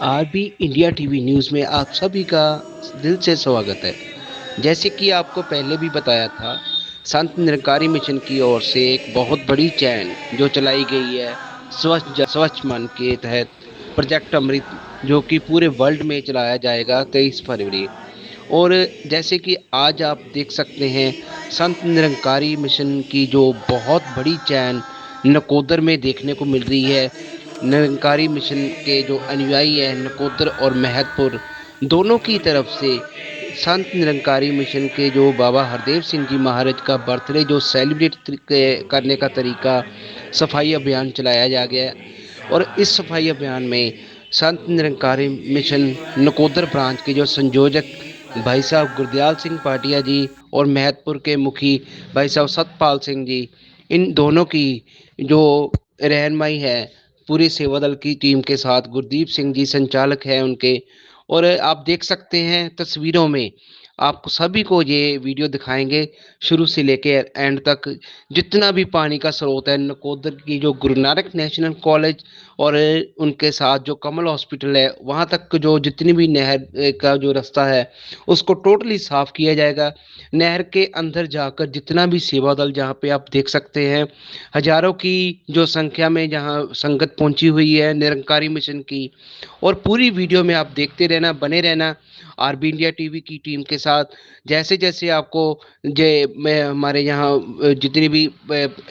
RB India TV news में आप सभी का दिल से स्वागत है। जैसे कि आपको पहले भी बताया था, संत निरंकारी मिशन की ओर से एक बहुत बड़ी चैन जो चलाई गई है, स्वच्छ स्वच्छ मन के तहत प्रोजेक्ट अमृत जो कि पूरे वर्ल्ड में चलाया जाएगा तेईस फरवरी। और जैसे कि आज आप देख सकते हैं, संत निरंकारी मिशन की जो बहुत बड़ी चैन नकोदर में देखने को मिल रही है निरंकारी मिशन के जो अनुयायी हैं, नकोदर और महतपुर, दोनों की तरफ़ से संत निरंकारी मिशन के जो बाबा हरदेव सिंह जी महाराज का बर्थडे, जो सेलिब्रेट करने का तरीका, सफ़ाई अभियान चलाया जा गया और इस सफ़ाई अभियान में संत निरंकारी मिशन नकोदर ब्रांच के जो संयोजक भाई साहब गुरदयाल सिंह पाटिया जी और महतपुर के मुखी भाई साहब सतपाल सिंह जी, इन दोनों की जो रहनमाई है पूरी सेवा दल की टीम के साथ गुरदीप सिंह जी संचालक हैं उनके और आप देख सकते हैं तस्वीरों में आपको सभी को ये वीडियो दिखाएँगे शुरू से लेके एंड तक। जितना भी पानी का स्रोत है, नकोदर की जो गुरु नानक नेशनल कॉलेज और उनके साथ जो कमल हॉस्पिटल है, वहाँ तक जो जितनी भी नहर का जो रास्ता है, उसको टोटली साफ़ किया जाएगा। नहर के अंदर जाकर जितना भी सेवा दल जहाँ पे आप देख सकते हैं, हज़ारों की जो संख्या में जहाँ संगत पहुँची हुई है, निरंकारी मिशन की, और पूरी वीडियो में आप देखते रहना, बने रहना। आरबी इंडिया टीवी की टीम के साथ। जैसे जैसे आपको जे हमारे यहाँ जितनी भी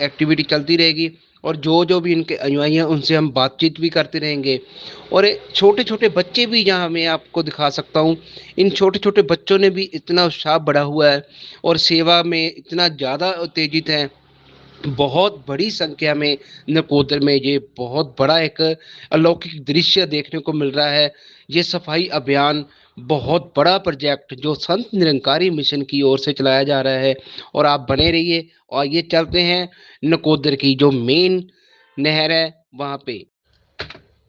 एक्टिविटी चलती रहेगी और जो जो भी इनके अनुयायी हैं, उनसे हम बातचीत भी करते रहेंगे। और छोटे छोटे बच्चे भी यहाँ मैं आपको दिखा सकता हूँ। इन छोटे छोटे बच्चों ने भी इतना उत्साह बढ़ा हुआ है और सेवा में इतना ज़्यादा उत्तेजित हैं। बहुत बड़ी संख्या में नकोदर में ये बहुत बड़ा एक अलौकिक दृश्य देखने को मिल रहा है। ये सफ़ाई अभियान बहुत बड़ा प्रोजेक्ट जो संत निरंकारी मिशन की ओर से चलाया जा रहा है और आप बने रहिए और ये चलते हैं नकोदर की जो मेन नहर है वहाँ पे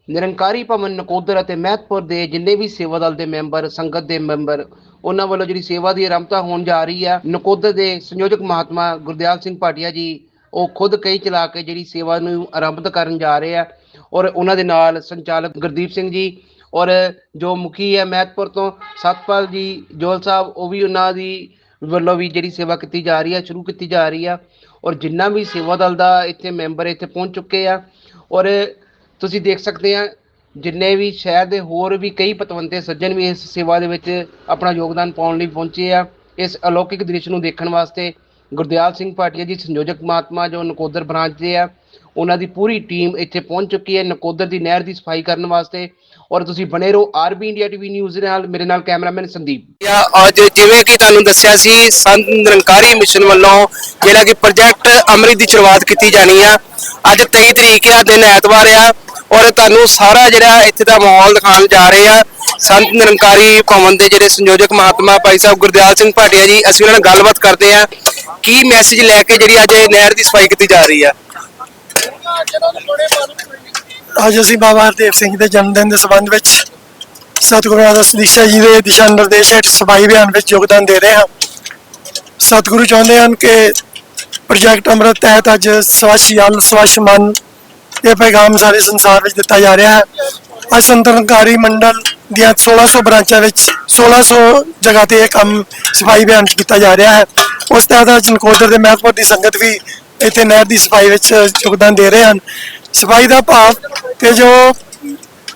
ਨਿਰੰਕਾਰੀ ਭਵਨ ਨਕੋਦਰ ਅਤੇ ਮਹਿਤਪੁਰ ਦੇ ਜਿੰਨੇ ਵੀ ਸੇਵਾ ਦਲ ਦੇ ਮੈਂਬਰ ਸੰਗਤ ਦੇ ਮੈਂਬਰ ਉਹਨਾਂ ਵੱਲੋਂ ਜਿਹੜੀ ਸੇਵਾ ਦੀ ਆਰੰਭਤਾ ਹੋਣ ਜਾ ਰਹੀ ਹੈ ਨਕੋਦਰ ਦੇ ਸੰਯੋਜਕ ਮਹਾਤਮਾ ਗੁਰਦਿਆਲ ਸਿੰਘ ਭਾਟੀਆ ਜੀ ਉਹ ਖੁਦ ਕਈ ਚਲਾ ਕੇ ਜਿਹੜੀ ਸੇਵਾ ਨੂੰ ਆਰੰਭਤ ਕਰਨ ਜਾ ਰਹੇ ਆ ਔਰ ਉਹਨਾਂ ਦੇ ਨਾਲ ਸੰਚਾਲਕ ਗੁਰਦੀਪ ਸਿੰਘ ਜੀ ਔਰ ਜੋ ਮੁਖੀ ਹੈ ਮਹਿਤਪੁਰ ਤੋਂ ਸਤਪਾਲ ਜੀ ਜੋਲ ਸਾਹਿਬ, ਉਹ ਵੀ ਉਹਨਾਂ ਦੀ ਵੱਲੋਂ ਵੀ ਜਿਹੜੀ ਸੇਵਾ ਕੀਤੀ ਜਾ ਰਹੀ ਹੈ, ਸ਼ੁਰੂ ਕੀਤੀ ਜਾ ਰਹੀ ਆ। ਔਰ ਜਿੰਨਾ ਵੀ ਸੇਵਾ ਦਲ ਦਾ ਇੱਥੇ ਮੈਂਬਰ ਇੱਥੇ ਪਹੁੰਚ ਚੁੱਕੇ ਆ। ਔਰ ਤੁਸੀਂ ਦੇਖ ਸਕਦੇ ਆ, ਜਿੰਨੇ ਵੀ ਸ਼ਹਿਰ ਦੇ ਹੋਰ ਵੀ ਕਈ ਪਤਵੰਤੇ ਸੱਜਣ ਵੀ ਇਸ ਸੇਵਾ ਦੇ ਵਿੱਚ ਆਪਣਾ ਯੋਗਦਾਨ ਪਾਉਣ ਲਈ ਪਹੁੰਚੇ ਆ। ਇਸ ਅਲੌਕਿਕ ਦ੍ਰਿਸ਼ ਨੂੰ ਦੇਖਣ ਵਾਸਤੇ ਗੁਰਦਿਆਲ ਸਿੰਘ ਭਾਟੀਆ ਜੀ, ਸੰਯੋਜਕ ਮਹਾਤਮਾ ਜੋ ਨਕੋਦਰ ਬ੍ਰਾਂਚ ਦੇ ਆ, ਉਹਨਾਂ ਦੀ ਪੂਰੀ ਟੀਮ ਇੱਥੇ ਪਹੁੰਚ ਚੁੱਕੀ ਹੈ ਨਕੋਦਰ ਦੀ ਨਹਿਰ ਦੀ ਸਫ਼ਾਈ ਕਰਨ ਵਾਸਤੇ। ਔਰ ਤੁਸੀਂ ਬਣੇ ਰਹੋ ਆਰਬੀ ਇੰਡੀਆ ਟੀਵੀ ਨਿਊਜ਼ ਦੇ ਨਾਲ। ਮੇਰੇ ਨਾਲ ਕੈਮਰਾਮੈਨ ਸੰਦੀਪ। ਜਾਂ ਅੱਜ ਜਿਵੇਂ ਕਿ ਤੁਹਾਨੂੰ ਦੱਸਿਆ ਸੀ ਸੰਤ ਨਿਰੰਕਾਰੀ ਮਿਸ਼ਨ ਵੱਲੋਂ ਜਿਹੜਾ ਕਿ ਪ੍ਰੋਜੈਕਟ ਅੰਮ੍ਰਿਤ ਦੀ ਸ਼ੁਰੂਆਤ ਕੀਤੀ ਜਾਣੀ ਆ। ਅੱਜ 23 ਤਰੀਕ ਆ ਦਿਨ ਐਤਵਾਰ ਆ। ਔਰ ਤੁਹਾਨੂੰ ਸਾਰਾ ਜਿਹੜਾ ਇੱਥੇ ਦਾ ਮਾਹੌਲ ਦਿਖਾਉਣ ਜਾ ਰਹੇ ਆ। ਸੰਤ ਨਿਰੰਕਾਰੀ ਭਵਨ ਦੇ ਜਿਹੜੇ ਸੰਯੋਜਕ ਮਹਾਤਮਾ ਭਾਈ ਸਾਹਿਬ ਗੁਰਦਿਆਲ ਸਿੰਘ ਭਾਟੀਆ ਜੀ ਅਸੀਂ ਉਹਨਾਂ ਨਾਲ ਗੱਲਬਾਤ ਕਰਦੇ ਆ। ਕੀ ਮੈਸੇਜ ਲੈ ਕੇ ਜਿਹੜੀ ਅੱਜ ਇਹ ਨਹਿਰ ਦੀ ਸਫ਼ਾਈ ਕੀਤੀ ਜਾ ਰਹੀ ਆ? ਅੱਜ ਅਸੀਂ ਬਾਬਾ ਹਰਦੇਵ ਸਿੰਘ ਦੇ ਜਨਮ ਦਿਨ ਦੇ ਸੰਬੰਧ ਵਿੱਚ ਸਤਿਗੁਰੂ ਆਦਰਸ਼ ਦੀਸ਼ਾ ਜੀ ਦੇ ਦਿਸ਼ਾ ਨਿਰਦੇਸ਼ ਹੇਠ ਸਫ਼ਾਈ ਅਭਿਆਨ ਵਿੱਚ ਯੋਗਦਾਨ ਦੇ ਰਹੇ ਹਾਂ। ਸਤਿਗੁਰੂ ਚਾਹੁੰਦੇ ਹਨ ਕਿ ਪ੍ਰੋਜੈਕਟ ਅੰਮ੍ਰਿਤ ਤਹਿਤ ਅੱਜ ਸਵੱਛ ਜਲ ਸਵੱਛ ਮਨ ਇਹ ਪੈਗਾਮ ਸਾਰੇ ਸੰਸਾਰ ਵਿੱਚ ਦਿੱਤਾ ਜਾ ਰਿਹਾ ਹੈ। ਅੱਜ ਸੰਤਰਨਕਾਰੀ ਮੰਡਲ ਦੀਆਂ 1600 ਬ੍ਰਾਂਚਾਂ ਵਿੱਚ 1600 ਜਗ੍ਹਾ ਤੇ ਇਹ ਕੰਮ ਸਫ਼ਾਈ ਅਭਿਆਨ 'ਚ ਕੀਤਾ ਜਾ ਰਿਹਾ ਹੈ। ਉਸ ਤਹਿਤ ਅੱਜ ਨਕੋਦਰ ਦੇ ਮਹਿਤਪੁਰ ਦੀ ਸੰਗਤ ਵੀ ਇੱਥੇ ਨਹਿਰ ਦੀ ਸਫ਼ਾਈ ਵਿੱਚ ਯੋਗਦਾਨ ਦੇ ਰਹੇ ਹਨ। ਸਫ਼ਾਈ ਦਾ ਭਾਵ ਕਿ ਜੋ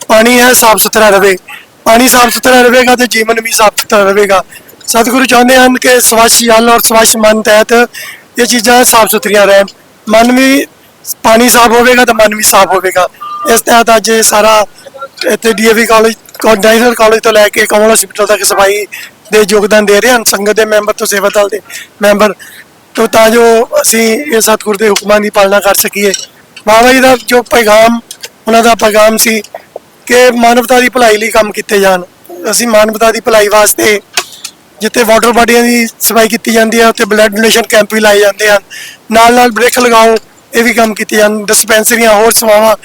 ਪਾਣੀ ਹੈ ਸਾਫ਼ ਸੁਥਰਾ ਰਹੇ ਪਾਣੀ ਸਾਫ਼ ਸੁਥਰਾ ਰਹੇਗਾ ਤੇ ਜੀਵਨ ਵੀ ਸਾਫ਼ ਸੁਥਰਾ ਰਹੇਗਾ ਸਤਿਗੁਰੂ ਚਾਹੁੰਦੇ ਹਨ ਕਿ ਸਵੱਛ ਜਲ ਔਰ ਸਵੱਛ ਮਨ ਤਹਿਤ ਇਹ ਚੀਜ਼ਾਂ ਸਾਫ਼ ਸੁਥਰੀਆਂ ਰਹਿਣ। ਮਨ ਵੀ ਪਾਣੀ ਸਾਫ਼ ਹੋਵੇਗਾ ਤਾਂ ਮਨ ਵੀ ਸਾਫ਼ ਹੋਵੇਗਾ। ਇਸ ਤਹਿਤ ਅੱਜ ਸਾਰਾ ਇੱਥੇ ਡੀਏਵੀ ਕਾਲਜ ਕੋਡਾਈਜ਼ਰ ਕਾਲਜ ਤੋਂ ਲੈ ਕੇ ਕਮਲ ਹਸਪੀਟਲ ਤੱਕ ਸਫ਼ਾਈ ਦੇ ਯੋਗਦਾਨ ਦੇ ਰਹੇ ਹਨ। ਸੰਗਤ ਦੇ ਮੈਂਬਰ ਤੋਂ ਸੇਵਾ ਦਲ ਦੇ ਮੈਂਬਰ ਤੋਂ ਤਾਂ ਜੋ ਅਸੀਂ ਇਹ ਸਤਿਗੁਰ ਦੇ ਹੁਕਮਾਂ ਦੀ ਪਾਲਣਾ ਕਰ ਸਕੀਏ। ਬਾਬਾ ਜੀ ਦਾ ਜੋ ਪੈਗਾਮ, ਉਹਨਾਂ ਦਾ ਪੈਗਾਮ ਸੀ ਕਿ ਮਾਨਵਤਾ ਦੀ ਭਲਾਈ ਲਈ ਕੰਮ ਕੀਤੇ ਜਾਣ। ਅਸੀਂ ਮਾਨਵਤਾ ਦੀ ਭਲਾਈ ਵਾਸਤੇ ਜਿੱਥੇ ਵਾਟਰ ਬਾਡੀਆਂ ਦੀ ਸਫ਼ਾਈ ਕੀਤੀ ਜਾਂਦੀ ਹੈ, ਉੱਥੇ ਬਲੱਡ ਡੋਨੇਸ਼ਨ ਕੈਂਪ ਵੀ ਲਾਏ ਜਾਂਦੇ ਹਨ। ਨਾਲ ਨਾਲ ਬ੍ਰੇਕ ਲਗਾਓ, ਇਹ ਵੀ ਕੰਮ ਕੀਤੇ ਜਾਣ। ਡਿਸਪੈਂਸਰੀਆਂ ਹੋਰ ਸੇਵਾਵਾਂ,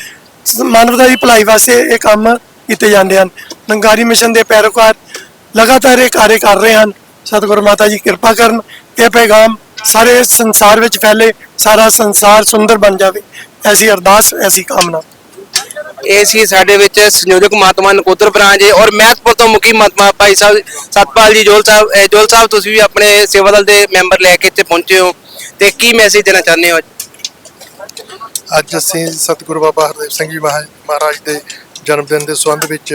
ਮਾਨਵਤਾ ਦੀ ਭਲਾਈ ਵਾਸਤੇ ਇਹ ਕੰਮ ਕੀਤੇ ਜਾਂਦੇ ਹਨ। ਨੰਗਾਰੀ ਮਿਸ਼ਨ ਦੇ ਪੈਰੋਕਾਰ ਲਗਾਤਾਰ ਇਹ ਕਾਰਜ ਕਰ ਰਹੇ ਹਨ। ਸਤਿਗੁਰੂ ਮਾਤਾ ਜੀ, ਕਿਰਪਾ ਕਰਨ, ਇਹ ਪੈਗਾਮ ਸਾਰੇ ਸੰਸਾਰ ਵਿੱਚ ਫੈਲੇ, ਸਾਰਾ ਸੰਸਾਰ ਸੁੰਦਰ ਬਣ ਜਾਵੇ। ਐਸੀ ਅਰਦਾਸ ਐਸੀ ਕਾਮਨਾ। ਇਹ ਸੀ ਸਾਡੇ ਵਿੱਚ ਸੰਯੋਜਕ ਮਹਾਤਮਾ ਨਕੋਦਰ ਬ੍ਰਾਂਚ ਹੈ ਔਰ ਮਹਿਤਪੁਰ ਤੋਂ ਮੁਖੀ ਮਹਾਤਮਾ ਭਾਈ ਸਾਹਿਬ ਸਤਪਾਲ ਜੀ ਜੋਲ ਸਾਹਿਬ ਅਹ ਜੋਲ ਸਾਹਿਬ ਤੁਸੀਂ ਵੀ ਆਪਣੇ ਸੇਵਾ ਦਲ ਦੇ ਮੈਂਬਰ ਲੈ ਕੇ ਇੱਥੇ ਪਹੁੰਚੇ ਹੋ। ਤੇ ਕੀ ਮੈਸੇਜ ਦੇਣਾ ਚਾਹੁੰਦੇ ਹੋ ਅੱਜ? ਅਸੀਂ ਸਤਿਗੁਰੂ ਬਾਬਾ ਹਰਦੇਵ ਸਿੰਘ ਜੀ ਮਹਾ- ਮਹਾਰਾਜ ਦੇ ਜਨਮ ਦਿਨ ਦੇ ਸੰਬੰਧ ਵਿੱਚ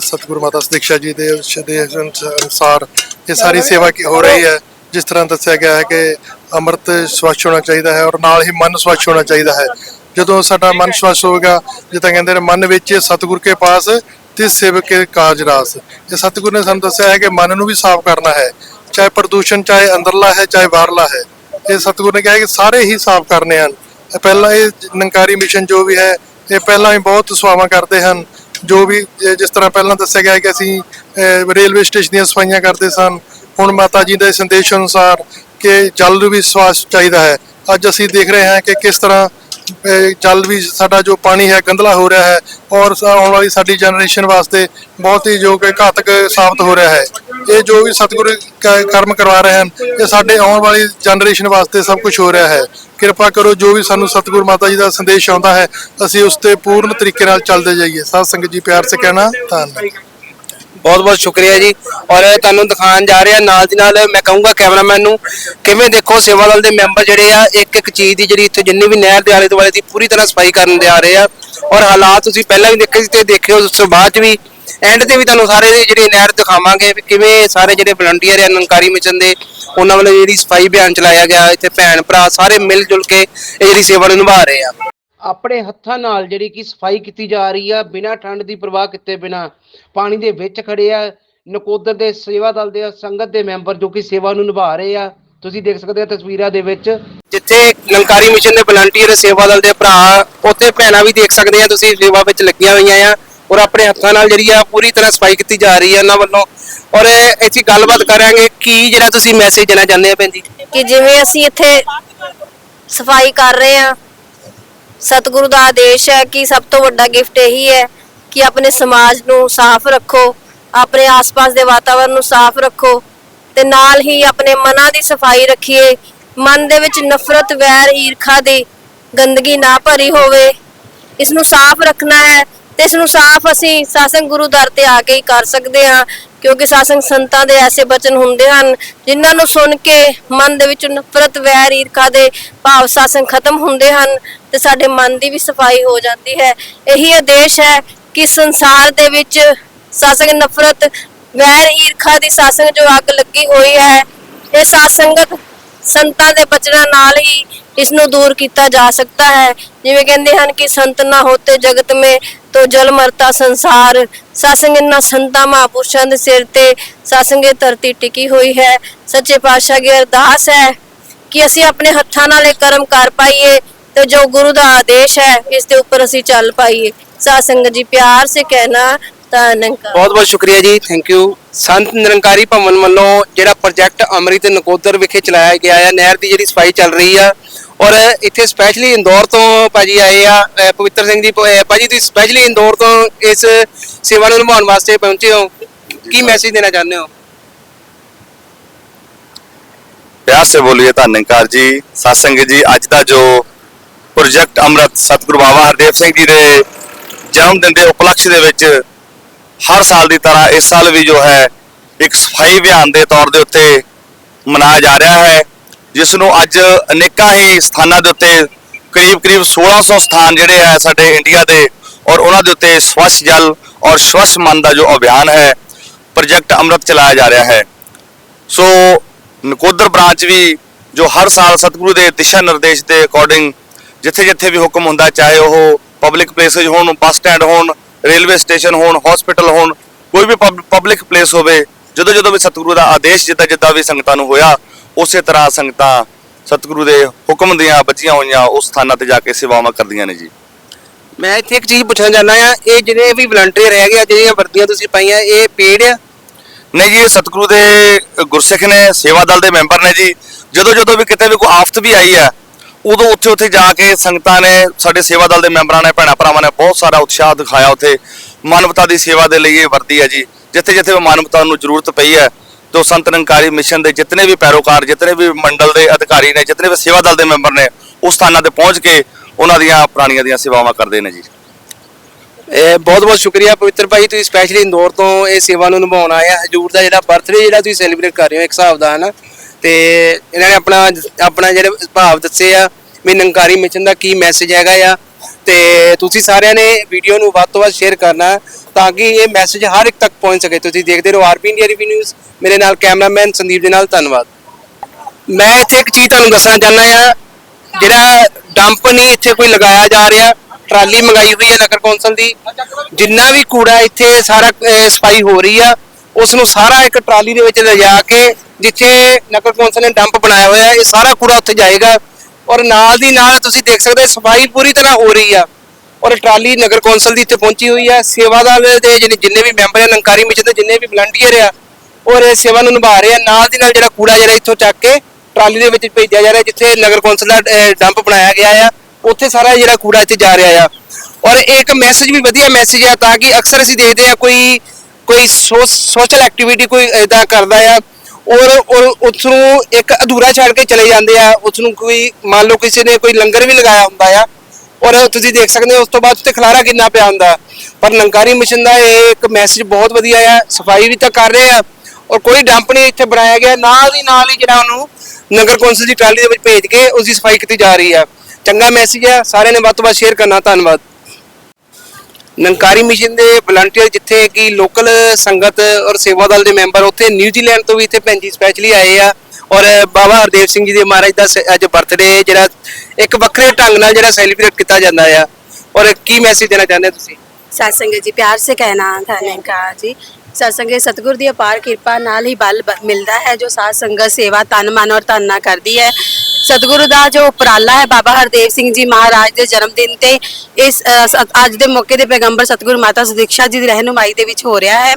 ਸਤਿਗੁਰੂ ਮਾਤਾ ਸੁਦੀਕਸ਼ਾ ਜੀ ਦੇ ਉਪਦੇਸ਼ ਅਨੁਸ- ਅਨੁਸਾਰ ਇਹ ਸਾਰੀ ਸੇਵਾ ਕੀ ਹੋ ਰਹੀ ਹੈ। ਜਿਸ ਤਰ੍ਹਾਂ ਦੱਸਿਆ ਗਿਆ ਹੈ ਕਿ ਅੰਮ੍ਰਿਤ ਸਵੱਛ ਹੋਣਾ ਚਾਹੀਦਾ ਹੈ ਔਰ ਨਾਲ ਹੀ ਮਨ ਸਵੱਛ ਹੋਣਾ ਚਾਹੀਦਾ ਹੈ। ਜਦੋਂ ਸਾਡਾ ਮਨ ਸਵੱਛ ਹੋਵੇਗਾ ਜਿੱਦਾਂ ਕਹਿੰਦੇ ਨੇ ਮਨ ਵਿੱਚ ਸਤਿਗੁਰ ਕੇ ਪਾਸ ਤੇ ਸੇਵਕ ਕੇ ਕਾਜ ਰਾਸ। ਇਹ ਸਤਿਗੁਰ ਨੇ ਸਾਨੂੰ ਦੱਸਿਆ ਹੈ ਕਿ ਮਨ ਨੂੰ ਵੀ ਸਾਫ਼ ਕਰਨਾ ਹੈ ਚਾਹੇ ਪ੍ਰਦੂਸ਼ਣ ਚਾਹੇ ਅੰਦਰਲਾ ਹੈ ਚਾਹੇ ਬਾਹਰਲਾ ਹੈ। ਇਹ ਸਤਿਗੁਰ ਨੇ ਕਿਹਾ ਕਿ ਸਾਰੇ ਹੀ ਸਾਫ਼ ਕਰਨੇ ਹਨ। ਪਹਿਲਾਂ ਇਹ ਨਿਰੰਕਾਰੀ ਮਿਸ਼ਨ ਜੋ ਵੀ ਹੈ ਇਹ ਪਹਿਲਾਂ ਹੀ ਬਹੁਤ ਸੇਵਾਵਾਂ ਕਰਦੇ ਹਨ। ਜੋ ਵੀ ਜਿਸ ਤਰ੍ਹਾਂ ਪਹਿਲਾਂ ਦੱਸਿਆ ਗਿਆ ਕਿ ਅਸੀਂ ਰੇਲਵੇ ਸਟੇਸ਼ਨ ਦੀਆਂ ਸਫਾਈਆਂ ਕਰਦੇ ਸਨ ਹੁਣ ਮਾਤਾ ਜੀ ਦੇ ਸੰਦੇਸ਼ ਅਨੁਸਾਰ ਕਿ ਜਲ ਨੂੰ ਵੀ ਸਵਾਸ ਚਾਹੀਦਾ ਹੈ। ਅੱਜ ਅਸੀਂ ਦੇਖ ਰਹੇ ਹਾਂ ਕਿ ਕਿਸ ਤਰ੍ਹਾਂ ਜਲ ਵੀ ਸਾਡਾ ਜੋ ਪਾਣੀ ਹੈ ਗੰਦਲਾ ਹੋ ਰਿਹਾ ਹੈ ਔਰ ਆਉਣ ਵਾਲੀ ਸਾਡੀ ਜਨਰੇਸ਼ਨ ਵਾਸਤੇ ਬਹੁਤ ਹੀ ਜੋ ਕਿ ਘਾਤਕ ਸਾਬਤ ਹੋ ਰਿਹਾ ਹੈ। ਇਹ ਜੋ ਵੀ ਸਤਿਗੁਰੂ ਕ- ਕਰਮ ਕਰਵਾ ਰਹੇ ਹਨ, ਇਹ ਸਾਡੇ ਆਉਣ ਵਾਲੀ ਜਨਰੇਸ਼ਨ ਵਾਸਤੇ ਸਭ ਕੁਝ ਹੋ ਰਿਹਾ ਹੈ। ਕਿਰਪਾ ਕਰੋ, ਜੋ ਵੀ ਸਾਨੂੰ ਸਤਿਗੁਰੂ ਮਾਤਾ ਜੀ ਦਾ ਸੰਦੇਸ਼ ਆਉਂਦਾ ਹੈ, ਅਸੀਂ ਉਸ ਤੇ ਪੂਰਨ ਤਰੀਕੇ ਨਾਲ ਚੱਲਦੇ ਜਾਈਏ। ਸਾਧ ਸੰਗਤ ਜੀ, ਪਿਆਰ ਸੇ ਕਹਿਣਾ ਧੰਨਵਾਦ। ਬਹੁਤ ਬਹੁਤ ਸ਼ੁਕਰੀਆ ਜੀ। ਔਰ ਤੁਹਾਨੂੰ ਦਿਖਾਉਣ ਜਾ ਰਿਹਾ ਨਾਲ ਦੀ ਨਾਲ ਮੈਂ ਕਹੂੰਗਾ ਕੈਮਰਾਮੈਨ ਨੂੰ ਕਿਵੇਂ ਦੇਖੋ ਸੇਵਾ ਦਲ ਦੇ ਮੈਂਬਰ ਜਿਹੜੇ ਆ, ਇੱਕ ਇੱਕ ਚੀਜ਼ ਦੀ ਜਿਹੜੀ ਇੱਥੇ ਜਿੰਨੀ ਵੀ ਨਹਿਰ ਦੇ ਆਲੇ ਦੁਆਲੇ ਦੀ ਪੂਰੀ ਤਰ੍ਹਾਂ ਸਫ਼ਾਈ ਕਰਨ ਦੇ ਆ ਰਹੇ ਆ। ਔਰ ਹਾਲਾਤ ਤੁਸੀਂ ਪਹਿਲਾਂ ਵੀ ਦੇਖੇ ਸੀ ਤੇ ਦੇਖਿਓ ਉਸ ਤੋਂ ਬਾਅਦ ਚ ਵੀ ਐਂਡ ਤੇ ਵੀ ਤੁਹਾਨੂੰ ਸਾਰੇ ਦੀ ਜਿਹੜੀ ਨਹਿਰ ਦਿਖਾਵਾਂਗੇ ਵੀ ਕਿਵੇਂ ਸਾਰੇ ਜਿਹੜੇ ਵਲੰਟੀਅਰ ਆ ਨੰਕਾਰੀ ਮਿਸ਼ਨ ਦੇ, ਉਹਨਾਂ ਵੱਲੋਂ ਜਿਹੜੀ ਸਫ਼ਾਈ ਅਭਿਆਨ ਚਲਾਇਆ ਗਿਆ, ਇੱਥੇ ਭੈਣ ਭਰਾ ਸਾਰੇ ਮਿਲ ਜੁਲ ਕੇ ਇਹ ਜਿਹੜੀ ਸੇਵਾ ਨੂੰ ਨਿਭਾ ਰਹੇ ਆ। ਆਪਣੇ ਹੱਥਾਂ ਨਾਲ ਜਿਹੜੀ ਕਿ ਸਫ਼ਾਈ ਕੀਤੀ ਜਾ ਰਹੀ ਆ ਬਿਨਾਂ ਠੰਡ ਦੀ ਪਰਵਾਹ ਕੀਤੇ ਬਿਨਾਂ। ਪਾਣੀ ਦੇ ਵਿੱਚ ਖੜੇ ਆ ਨਕੋਦਰ ਦੇ ਸੇਵਾ ਦਲ ਦੇ ਸੰਗਤ ਦੇ ਮੈਂਬਰ ਜੋ ਕਿ ਸੇਵਾ ਨੂੰ ਨਿਭਾ ਰਹੇ ਆ। ਤੁਸੀਂ ਦੇਖ ਸਕਦੇ ਹੋ ਤਸਵੀਰਾਂ ਦੇ ਵਿੱਚ। ਜਿੱਥੇ ਲੰਕਾਰੀ ਮਿਸ਼ਨ ਦੇ ਵਲੰਟੀਅਰ ਸੇਵਾ ਦਲ ਦੇ ਭਰਾ ਉੱਥੇ ਭੈਣਾਂ ਵੀ ਦੇਖ ਸਕਦੇ ਆ ਤੁਸੀਂ ਸੇਵਾ ਵਿੱਚ ਲੱਗੀਆਂ ਹੋਈਆਂ ਆ। ਔਰ ਆਪਣੇ ਹੱਥਾਂ ਨਾਲ ਜਿਹੜੀ ਆ ਪੂਰੀ ਤਰ੍ਹਾਂ ਸਫ਼ਾਈ ਕੀਤੀ ਜਾ ਰਹੀ ਹੈ ਉਹਨਾਂ ਵੱਲੋਂ। ਔਰ ਇੱਥੇ ਗੱਲਬਾਤ ਕਰਾਂਗੇ ਕੀ ਜਿਹੜਾ ਤੁਸੀਂ ਮੈਸੇਜ ਦੇਣਾ ਚਾਹੁੰਦੇ ਆ ਭੈਣ ਜੀ? ਕਿ ਜਿਵੇਂ ਅਸੀਂ ਇੱਥੇ ਸਫ਼ਾਈ ਕਰ ਰਹੇ ਹਾਂ ਸਤਿਗੁਰੂ ਦਾ ਆਦੇਸ਼ ਹੈ ਕਿ ਸਭ ਤੋਂ ਵੱਡਾ ਗਿਫਟ ਇਹੀ ਹੈ ਕਿ ਆਪਣੇ ਸਮਾਜ ਨੂੰ ਸਾਫ਼ ਰੱਖੋ, ਆਪਣੇ ਆਸ-ਪਾਸ ਦੇ ਵਾਤਾਵਰਣ ਨੂੰ ਸਾਫ਼ ਰੱਖੋ ਤੇ ਨਾਲ ਹੀ ਆਪਣੇ ਮਨਾਂ ਦੀ ਸਫ਼ਾਈ ਰੱਖੀਏ, ਮਨ ਦੇ ਵਿੱਚ ਨਫ਼ਰਤ, ਵੈਰ, ਈਰਖਾ ਦੀ ਗੰਦਗੀ ਨਾ ਭਰੀ ਹੋਵੇ। ਇਸ ਨੂੰ ਸਾਫ਼ ਰੱਖਣਾ ਹੈ ਤੇ ਇਸ ਨੂੰ ਸਾਫ਼ ਅਸੀਂ ਸਾਸੰਗ ਗੁਰੂ ਦਰ ਤੇ ਆ ਕੇ ਹੀ ਕਰ ਸਕਦੇ ਹਾਂ, ਕਿਉਂਕਿ ਸਾਸੰਗ ਸੰਤਾਂ ਦੇ ਐਸੇ ਬਚਨ ਹੁੰਦੇ ਹਨ ਜਿਨ੍ਹਾਂ ਨੂੰ ਸੁਣ ਕੇ ਮਨ ਦੇ ਵਿੱਚ ਨਫ਼ਰਤ, ਵੈਰ, ਈਰਖਾ ਦੇ ਭਾਵ ਸਾਸੰਗ ਖਤਮ ਹੁੰਦੇ ਹਨ। ਤੇ ਸਾਡੇ ਮਨ ਦੀ ਵੀ ਸਫ਼ਾਈ ਹੋ ਜਾਂਦੀ ਹੈ। ਇਹੀ ਆਦੇਸ਼ ਹੈ ਕਿ ਸੰਸਾਰ ਦੇ ਵਿੱਚ ਸਾਸੰਗ ਨਫ਼ਰਤ, ਵੈਰ ਈਰਖਾ ਦੀ ਸਾਸੰਗ ਜੋ ਅੱਗ ਲੱਗੀ ਹੋਈ ਹੈ, ਇਹ ਸਾਸੰਗਤ ਸੰਤਾਂ ਦੇ ਬਚਨਾਂ ਨਾਲ ਹੀ ਇਸ ਨੂੰ ਦੂਰ ਕੀਤਾ ਜਾ ਸਕਦਾ ਹੈ। ਜਿਵੇਂ ਕਹਿੰਦੇ ਹਨ ਕਿ ਸੰਤ ਨਾ ਹੋਤੇ ਜਗਤ ਮੇ ਤੋ ਜਲ ਮਰਤਾ ਸੰਸਾਰ। ਸਾਸੰਗ ਇਨ੍ਹਾਂ ਸੰਤਾਂ ਮਹਾਪੁਰਸ਼ਾਂ ਦੇ ਸਿਰ ਤੇ ਸਾਸੰਗੇ ਧਰਤੀ ਟਿਕੀ ਹੋਈ ਹੈ। ਸੱਚੇ ਪਾਤਸ਼ਾਹ ਦੀ ਅਰਦਾਸ ਹੈ ਕਿ ਅਸੀਂ ਆਪਣੇ ਹੱਥਾਂ ਨਾਲ ਇਹ ਕਰਮ ਕਰ ਪਾਈਏ। ਤੇ ਜੋ ਗੁਰੂ ਦਾ ਆਦੇਸ਼ ਹੈ ਇਸ ਦੇ ਉੱਪਰ ਅਸੀਂ ਚੱਲ ਪਾਈਏ। ਸਾਸੰਗ ਜੀ ਪਿਆਰ ਸੇ ਕਹਿਣਾ ਧੰਨਵਾਦ ਬਹੁਤ ਬਹੁਤ ਸ਼ੁਕਰੀਆ ਜੀ ਥੈਂਕ ਯੂ ਸੰਤ ਨਿਰੰਕਾਰੀ ਭਵਨ ਵੱਲੋਂ ਜਿਹੜਾ ਪ੍ਰੋਜੈਕਟ ਅੰਮ੍ਰਿਤ ਨਕੋਦਰ ਵਿਖੇ ਚਲਾਇਆ ਗਿਆ ਹੈ ਨਹਿਰ ਦੀ ਜਿਹੜੀ ਸਫ਼ਾਈ ਚੱਲ ਰਹੀ ਆ ਔਰ ਇੱਥੇ ਸਪੈਸ਼ਲੀ ਇੰਦੌਰ ਤੋਂ ਭਾਜੀ ਆਏ ਆ ਅਹ ਪਵਿੱਤਰ ਸਿੰਘ ਜੀ ਪ- ਅਹ ਭਾਜੀ ਤੁਸੀਂ ਸਪੈਸ਼ਲੀ ਇੰਦੌਰ ਤੋਂ ਇਸ ਸੇਵਾ ਨੂੰ ਨਿਭਾਉਣ ਵਾਸਤੇ ਪਹੁੰਚੇ ਹੋ। ਕੀ ਮੈਸੇਜ ਦੇਣਾ ਚਾਹੁੰਦੇ ਹੋ? ਪਿਆਰ ਸੇ ਬੋਲੀਏ ਧੰਨਕਾਰ ਜੀ ਸਤਸੰਗ ਜੀ ਅੱਜ ਦਾ ਜੋ ਪ੍ਰੋਜੈਕਟ ਅੰਮ੍ਰਿਤ ਸਤਿਗੁਰੂ ਬਾਬਾ ਹਰਦੇਵ ਸਿੰਘ ਜੀ ਦੇ ਜਨਮ ਦਿਨ ਦੇ ਉਪਲਕਸ਼ ਦੇ ਵਿੱਚ ਹਰ ਸਾਲ ਦੀ ਤਰ੍ਹਾਂ ਇਸ ਸਾਲ ਵੀ ਜੋ ਹੈ ਇੱਕ ਸਫ਼ਾਈ ਅਭਿਆਨ ਦੇ ਤੌਰ ਦੇ ਉੱਤੇ ਮਨਾਇਆ ਜਾ ਰਿਹਾ ਹੈ, ਜਿਸ ਨੂੰ ਅੱਜ ਅਨੇਕਾਂ ਹੀ ਸਥਾਨਾਂ ਦੇ ਉੱਤੇ ਕਰੀਬ ਕਰੀਬ 1600 ਸਥਾਨ ਜਿਹੜੇ ਹੈ ਸਾਡੇ ਇੰਡੀਆ ਦੇ ਔਰ ਉਹਨਾਂ ਦੇ ਉੱਤੇ ਸਵੱਛ ਜਲ ਔਰ ਸਵੱਛ ਮਨ ਦਾ ਜੋ ਅਭਿਆਨ ਹੈ, ਪ੍ਰੋਜੈਕਟ ਅੰਮ੍ਰਿਤ ਚਲਾਇਆ ਜਾ ਰਿਹਾ ਹੈ। ਸੋ ਨਕੋਦਰ ਬ੍ਰਾਂਚ ਵੀ ਜੋ ਹਰ ਸਾਲ ਸਤਿਗੁਰੂ ਦੇ ਦਿਸ਼ਾ ਨਿਰਦੇਸ਼ ਦੇ ਅਕੋਰਡਿੰਗ ਜਿੱਥੇ ਜਿੱਥੇ ਵੀ ਹੁਕਮ ਹੁੰਦਾ ਚਾਹੇ ਉਹ ਪਬਲਿਕ ਪਲੇਸਸ ਹੋਣ ਬੱਸ ਸਟੈਂਡ ਹੋਣ ਰੇਲਵੇ ਸਟੇਸ਼ਨ ਹੋਣ ਹਸਪੀਟਲ ਹੋਣ ਕੋਈ ਵੀ ਪਬਲਿਕ ਪਲੇਸ ਹੋਵੇ ਜਦੋਂ ਜਦੋਂ ਵੀ ਸਤਿਗੁਰੂ ਦਾ ਆਦੇਸ਼ ਜਿੱਦਾਂ ਜਿੱਦਾਂ ਵੀ ਸੰਗਤਾਂ ਨੂੰ ਹੋਇਆ ਉਸੇ ਤਰ੍ਹਾਂ ਸੰਗਤਾਂ ਸਤਿਗੁਰੂ ਦੇ ਹੁਕਮ ਦੀਆਂ ਬੱਚੀਆਂ ਹੋਈਆਂ ਉਸ ਸਥਾਨਾਂ ਤੇ ਜਾ ਕੇ ਸੇਵਾਵਾਂ ਕਰਦੀਆਂ ਨੇ ਜੀ। ਮੈਂ ਇੱਥੇ ਇੱਕ ਚੀਜ਼ ਪੁੱਛਣਾ ਚਾਹੁੰਦਾ ਆ ਇਹ ਜਿਹੜੇ ਵੀ ਵਲੰਟੀਅਰ ਹੈਗੇ ਆ ਜਿਹੜੀਆਂ ਵਰਦੀਆਂ ਤੁਸੀਂ ਪਾਈਆਂ ਇਹ ਪੇਡ ਆ? ਨਹੀਂ ਜੀ ਇਹ ਸਤਿਗੁਰੂ ਦੇ ਗੁਰਸਿੱਖ ਨੇ ਸੇਵਾ ਦਲ ਦੇ ਮੈਂਬਰ ਨੇ ਜੀ। ਜਦੋਂ ਜਦੋਂ ਵੀ ਕਿਤੇ ਵੀ ਕੋਈ ਆਫਤ ਵੀ ਆਈ ਹੈ ਉਦੋਂ ਉੱਥੇ ਉੱਥੇ ਜਾ ਕੇ ਸੰਗਤਾਂ ਨੇ, ਸਾਡੇ ਸੇਵਾ ਦਲ ਦੇ ਮੈਂਬਰਾਂ ਨੇ, ਭੈਣਾਂ ਭਰਾਵਾਂ ਨੇ ਬਹੁਤ ਸਾਰਾ ਉਤਸ਼ਾਹ ਦਿਖਾਇਆ ਉੱਥੇ। ਮਾਨਵਤਾ ਦੀ ਸੇਵਾ ਦੇ ਲਈ ਇਹ ਵਰਦੀ ਹੈ ਜੀ। ਜਿੱਥੇ ਜਿੱਥੇ ਮਾਨਵਤਾ ਨੂੰ ਜ਼ਰੂਰਤ ਪਈ ਹੈ ਤੇ ਸੰਤ ਨਿਰੰਕਾਰੀ ਮਿਸ਼ਨ ਦੇ ਜਿਤਨੇ ਵੀ ਪੈਰੋਕਾਰ, ਜਿਤਨੇ ਵੀ ਮੰਡਲ ਦੇ ਅਧਿਕਾਰੀ ਨੇ, ਜਿਤਨੇ ਵੀ ਸੇਵਾ ਦਲ ਦੇ ਮੈਂਬਰ ਨੇ, ਉਸ ਸਥਾਨਾਂ ਤੇ ਪਹੁੰਚ ਕੇ ਉਹਨਾਂ ਦੀਆਂ ਪ੍ਰਾਣੀਆਂ ਦੀਆਂ ਸੇਵਾਵਾਂ ਕਰਦੇ ਨੇ ਜੀ। ਇਹ ਬਹੁਤ ਬਹੁਤ ਸ਼ੁਕਰੀਆ ਪਵਿੱਤਰ ਭਾਈ, ਤੁਸੀਂ ਸਪੈਸ਼ਲੀ ਇੰਦੌਰ ਤੋਂ ਇਹ ਸੇਵਾ ਨੂੰ ਨਿਭਾਉਣ ਆਏ ਆ। ਹਜੂਰ ਦਾ ਜਿਹੜਾ ਬਰਥਡੇ ਜਿਹੜਾ ਤੁਸੀਂ ਸੈਲੀਬ੍ਰੇਟ ਕਰ ਰਹੇ ਹੋ, ਇੱਕ ਹਿਸਾਬ ਦਾ, ਹਨਾ? ਤੇ ਇਹਨਾਂ ਨੇ ਆਪਣਾ ਆਪਣਾ ਜਿਹੜੇ ਭਾਵ ਦੱਸੇ ਆ, ਵੀ ਨੰਕਾਰੀ ਮਿਸ਼ਨ ਦਾ ਕੀ ਮੈਸੇਜ ਹੈਗਾ ਆ। ਤੇ ਤੁਸੀਂ ਸਾਰਿਆਂ ਨੇ ਵੀਡੀਓ ਨੂੰ ਵੱਧ ਤੋਂ ਵੱਧ ਸ਼ੇਅਰ ਕਰਨਾ, ਤਾਂ ਕਿ ਇਹ ਮੈਸੇਜ ਹਰ ਇੱਕ ਤੱਕ ਪਹੁੰਚ ਸਕੇ। ਤੁਸੀਂ ਦੇਖਦੇ ਰਹੋ ਆਰਪੀ ਇੰਡੀਆ ਰਿਵਿਊ ਨਿਊਜ਼। ਮੇਰੇ ਨਾਲ ਕੈਮਰਾਮੈਨ ਸੰਦੀਪ ਦੇ ਨਾਲ ਧੰਨਵਾਦ। ਮੈਂ ਇੱਥੇ ਇੱਕ ਚੀਜ਼ ਤੁਹਾਨੂੰ ਦੱਸਣਾ ਚਾਹੁੰਦਾ ਆ, ਜਿਹੜਾ ਡੰਪ ਨਹੀਂ ਇੱਥੇ ਕੋਈ ਲਗਾਇਆ ਜਾ ਰਿਹਾ, ਟਰਾਲੀ ਮੰਗਾਈ ਹੋਈ ਹੈ ਨਗਰ ਕੌਂਸਲ ਦੀ, ਜਿੰਨਾ ਵੀ ਕੂੜਾ ਇੱਥੇ ਸਾਰਾ ਸਫ਼ਾਈ ਹੋ ਰਹੀ ਆ ਉਸ ਨੂੰ ਸਾਰਾ ਇੱਕ ਟਰਾਲੀ ਦੇ ਵਿੱਚ ਲਿਜਾ ਕੇ ਜਿੱਥੇ ਨਗਰ ਕੌਂਸਲ ਨੇ ਡੰਪ ਬਣਾਇਆ ਹੋਇਆ ਇਹ ਸਾਰਾ ਕੂੜਾ ਉੱਥੇ ਜਾਏਗਾ। ਔਰ ਨਾਲ ਦੀ ਨਾਲ ਤੁਸੀਂ ਦੇਖ ਸਕਦੇ ਹੋ, ਸਫ਼ਾਈ ਪੂਰੀ ਤਰ੍ਹਾਂ ਹੋ ਰਹੀ ਆ। ਔਰ ਟਰਾਲੀ ਨਗਰ ਕੌਂਸਲ ਦੀ ਇੱਥੇ ਪਹੁੰਚੀ ਹੋਈ ਆ। ਸੇਵਾਦਾਰ ਦੇ ਜਿੰਨੇ ਵੀ ਮੈਂਬਰ ਆ ਨੰਕਾਰੀ ਮਿਸ਼ਨ ਦੇ ਜਿੰਨੇ ਵੀ ਵਲੰਟੀਅਰ ਆ, ਔਰ ਇਹ ਸੇਵਾ ਨੂੰ ਨਿਭਾ ਰਹੇ ਆ। ਨਾਲ ਦੀ ਨਾਲ ਜਿਹੜਾ ਕੂੜਾ ਜਿਹੜਾ ਇੱਥੋਂ ਚੱਕ ਕੇ ਟਰਾਲੀ ਦੇ ਵਿੱਚ ਭੇਜਿਆ ਜਾ ਰਿਹਾ, ਜਿੱਥੇ ਨਗਰ ਕੌਂਸਲ ਦਾ ਡੰਪ ਬਣਾਇਆ ਗਿਆ ਆ। ਉੱਥੇ ਸਾਰਾ ਜਿਹੜਾ ਕੂੜਾ ਇੱਥੇ ਜਾ ਰਿਹਾ ਆ। ਔਰ ਇਹ ਇੱਕ ਮੈਸੇਜ ਵੀ ਵਧੀਆ ਮੈਸੇਜ ਆ, ਤਾਂ ਕਿ ਅਕਸਰ ਅਸੀਂ ਦੇਖਦੇ ਆ, ਕੋਈ ਕੋਈ ਸੋਸ਼ਲ ਐਕਟੀਵਿਟੀ ਕੋਈ ਇਦਾਂ ਕਰਦਾ ਆ, ਔਰ ਔਰ ਉਸ ਨੂੰ ਇੱਕ ਅਧੂਰਾ ਛੱਡ ਕੇ ਚਲੇ ਜਾਂਦੇ ਆ ਉਸ ਨੂੰ ਕੋਈ ਮੰਨ ਲਓ ਕਿਸੇ ਨੇ ਕੋਈ ਲੰਗਰ ਵੀ ਲਗਾਇਆ ਹੁੰਦਾ ਆ, ਔਰ ਤੁਸੀਂ ਦੇਖ ਸਕਦੇ ਹੋ ਉਸ ਤੋਂ ਬਾਅਦ ਉੱਤੇ ਖਲਾਰਾ ਕਿੰਨਾ ਪਿਆ ਹੁੰਦਾ, ਪਰ ਲੰਕਾਰੀ ਮਿਸ਼ਨ ਦਾ ਇਹ ਇੱਕ ਮੈਸੇਜ ਬਹੁਤ ਵਧੀਆ ਆ, ਸਫ਼ਾਈ ਵੀ ਤਾਂ ਕਰ ਰਹੇ ਆ, ਔਰ ਕੋਈ ਡੰਪ ਨਹੀਂ ਇੱਥੇ ਬਣਾਇਆ ਗਿਆ, ਨਾਲ ਦੀ ਨਾਲ ਹੀ ਜਿਹੜਾ ਉਹਨੂੰ ਨਗਰ ਕੌਂਸਲ ਦੀ ਟਰਾਲੀ ਦੇ ਵਿੱਚ ਭੇਜ ਕੇ ਉਸ ਦੀ ਸਫ਼ਾਈ ਕੀਤੀ ਜਾ ਰਹੀ ਆ। ਚੰਗਾ ਮੈਸੇਜ ਆ, ਸਾਰਿਆਂ ਨੇ ਵੱਧ ਤੋਂ ਵੱਧ ਸ਼ੇਅਰ ਕਰਨਾ, ਧੰਨਵਾਦ। ਨੰਕਾਰੀ ਮਿਸ਼ਨ ਦੇ ਵਲੰਟੀਅਰ ਜਿੱਥੇ ਕਿ ਲੋਕਲ ਸੰਗਤ ਔਰ ਸੇਵਾ ਦਲ ਦੇ ਮੈਂਬਰ ਉੱਥੇ ਨਿਊਜ਼ੀਲੈਂਡ ਤੋਂ ਵੀ ਇੱਥੇ ਭੈਣ ਜੀ ਸਪੈਸ਼ਲੀ ਆਏ ਆ। ਔਰ ਬਾਬਾ ਹਰਦੇਵ ਸਿੰਘ ਜੀ ਦੇ ਮਹਾਰਾਜ ਦਾ ਅੱਜ ਬਰਥਡੇ ਜਿਹੜਾ ਇੱਕ ਵੱਖਰੇ ਢੰਗ ਨਾਲ ਜਿਹੜਾ ਸੈਲੀਬ੍ਰੇਟ ਕੀਤਾ ਜਾਂਦਾ ਆ। ਔਰ ਕੀ ਮੈਸੇਜ ਦੇਣਾ ਚਾਹੁੰਦੇ ਤੁਸੀਂ? ਸਤਸੰਗ ਜੀ, ਪਿਆਰ ਸੇ ਕਹਿਣਾ ਧੰਨਵਾਦ ਜੀ। ਸਤਸੰਗ ਸਤਿਗੁਰ ਦੀ ਅਪਾਰ ਕਿਰਪਾ ਨਾਲ ਹੀ ਬਲ ਮਿਲਦਾ ਹੈ ਜੋ ਸਾਧ ਸੰਗਤ ਸੇਵਾ ਤਨ ਮਨ ਔਰ ਧਨ ਨਾਲ ਕਰਦੀ ਹੈ। ਸਤਿਗੁਰੂ ਦਾ ਜੋ ਉਪਰਾਲਾ ਹੈ ਬਾਬਾ ਹਰਦੇਵ ਸਿੰਘ ਜੀ ਮਹਾਰਾਜ ਦੇ ਜਨਮ ਦਿਨ ਤੇ, ਇਸ ਅੱਜ ਦੇ ਮੌਕੇ ਤੇ ਪੈਗੰਬਰ ਸਤਿਗੁਰੂ ਮਾਤਾ ਸੁਦੀਕਸ਼ਾ ਜੀ ਦੀ ਰਹਿਨੁਮਾਈ ਦੇ ਵਿੱਚ ਹੋ ਰਿਹਾ ਹੈ।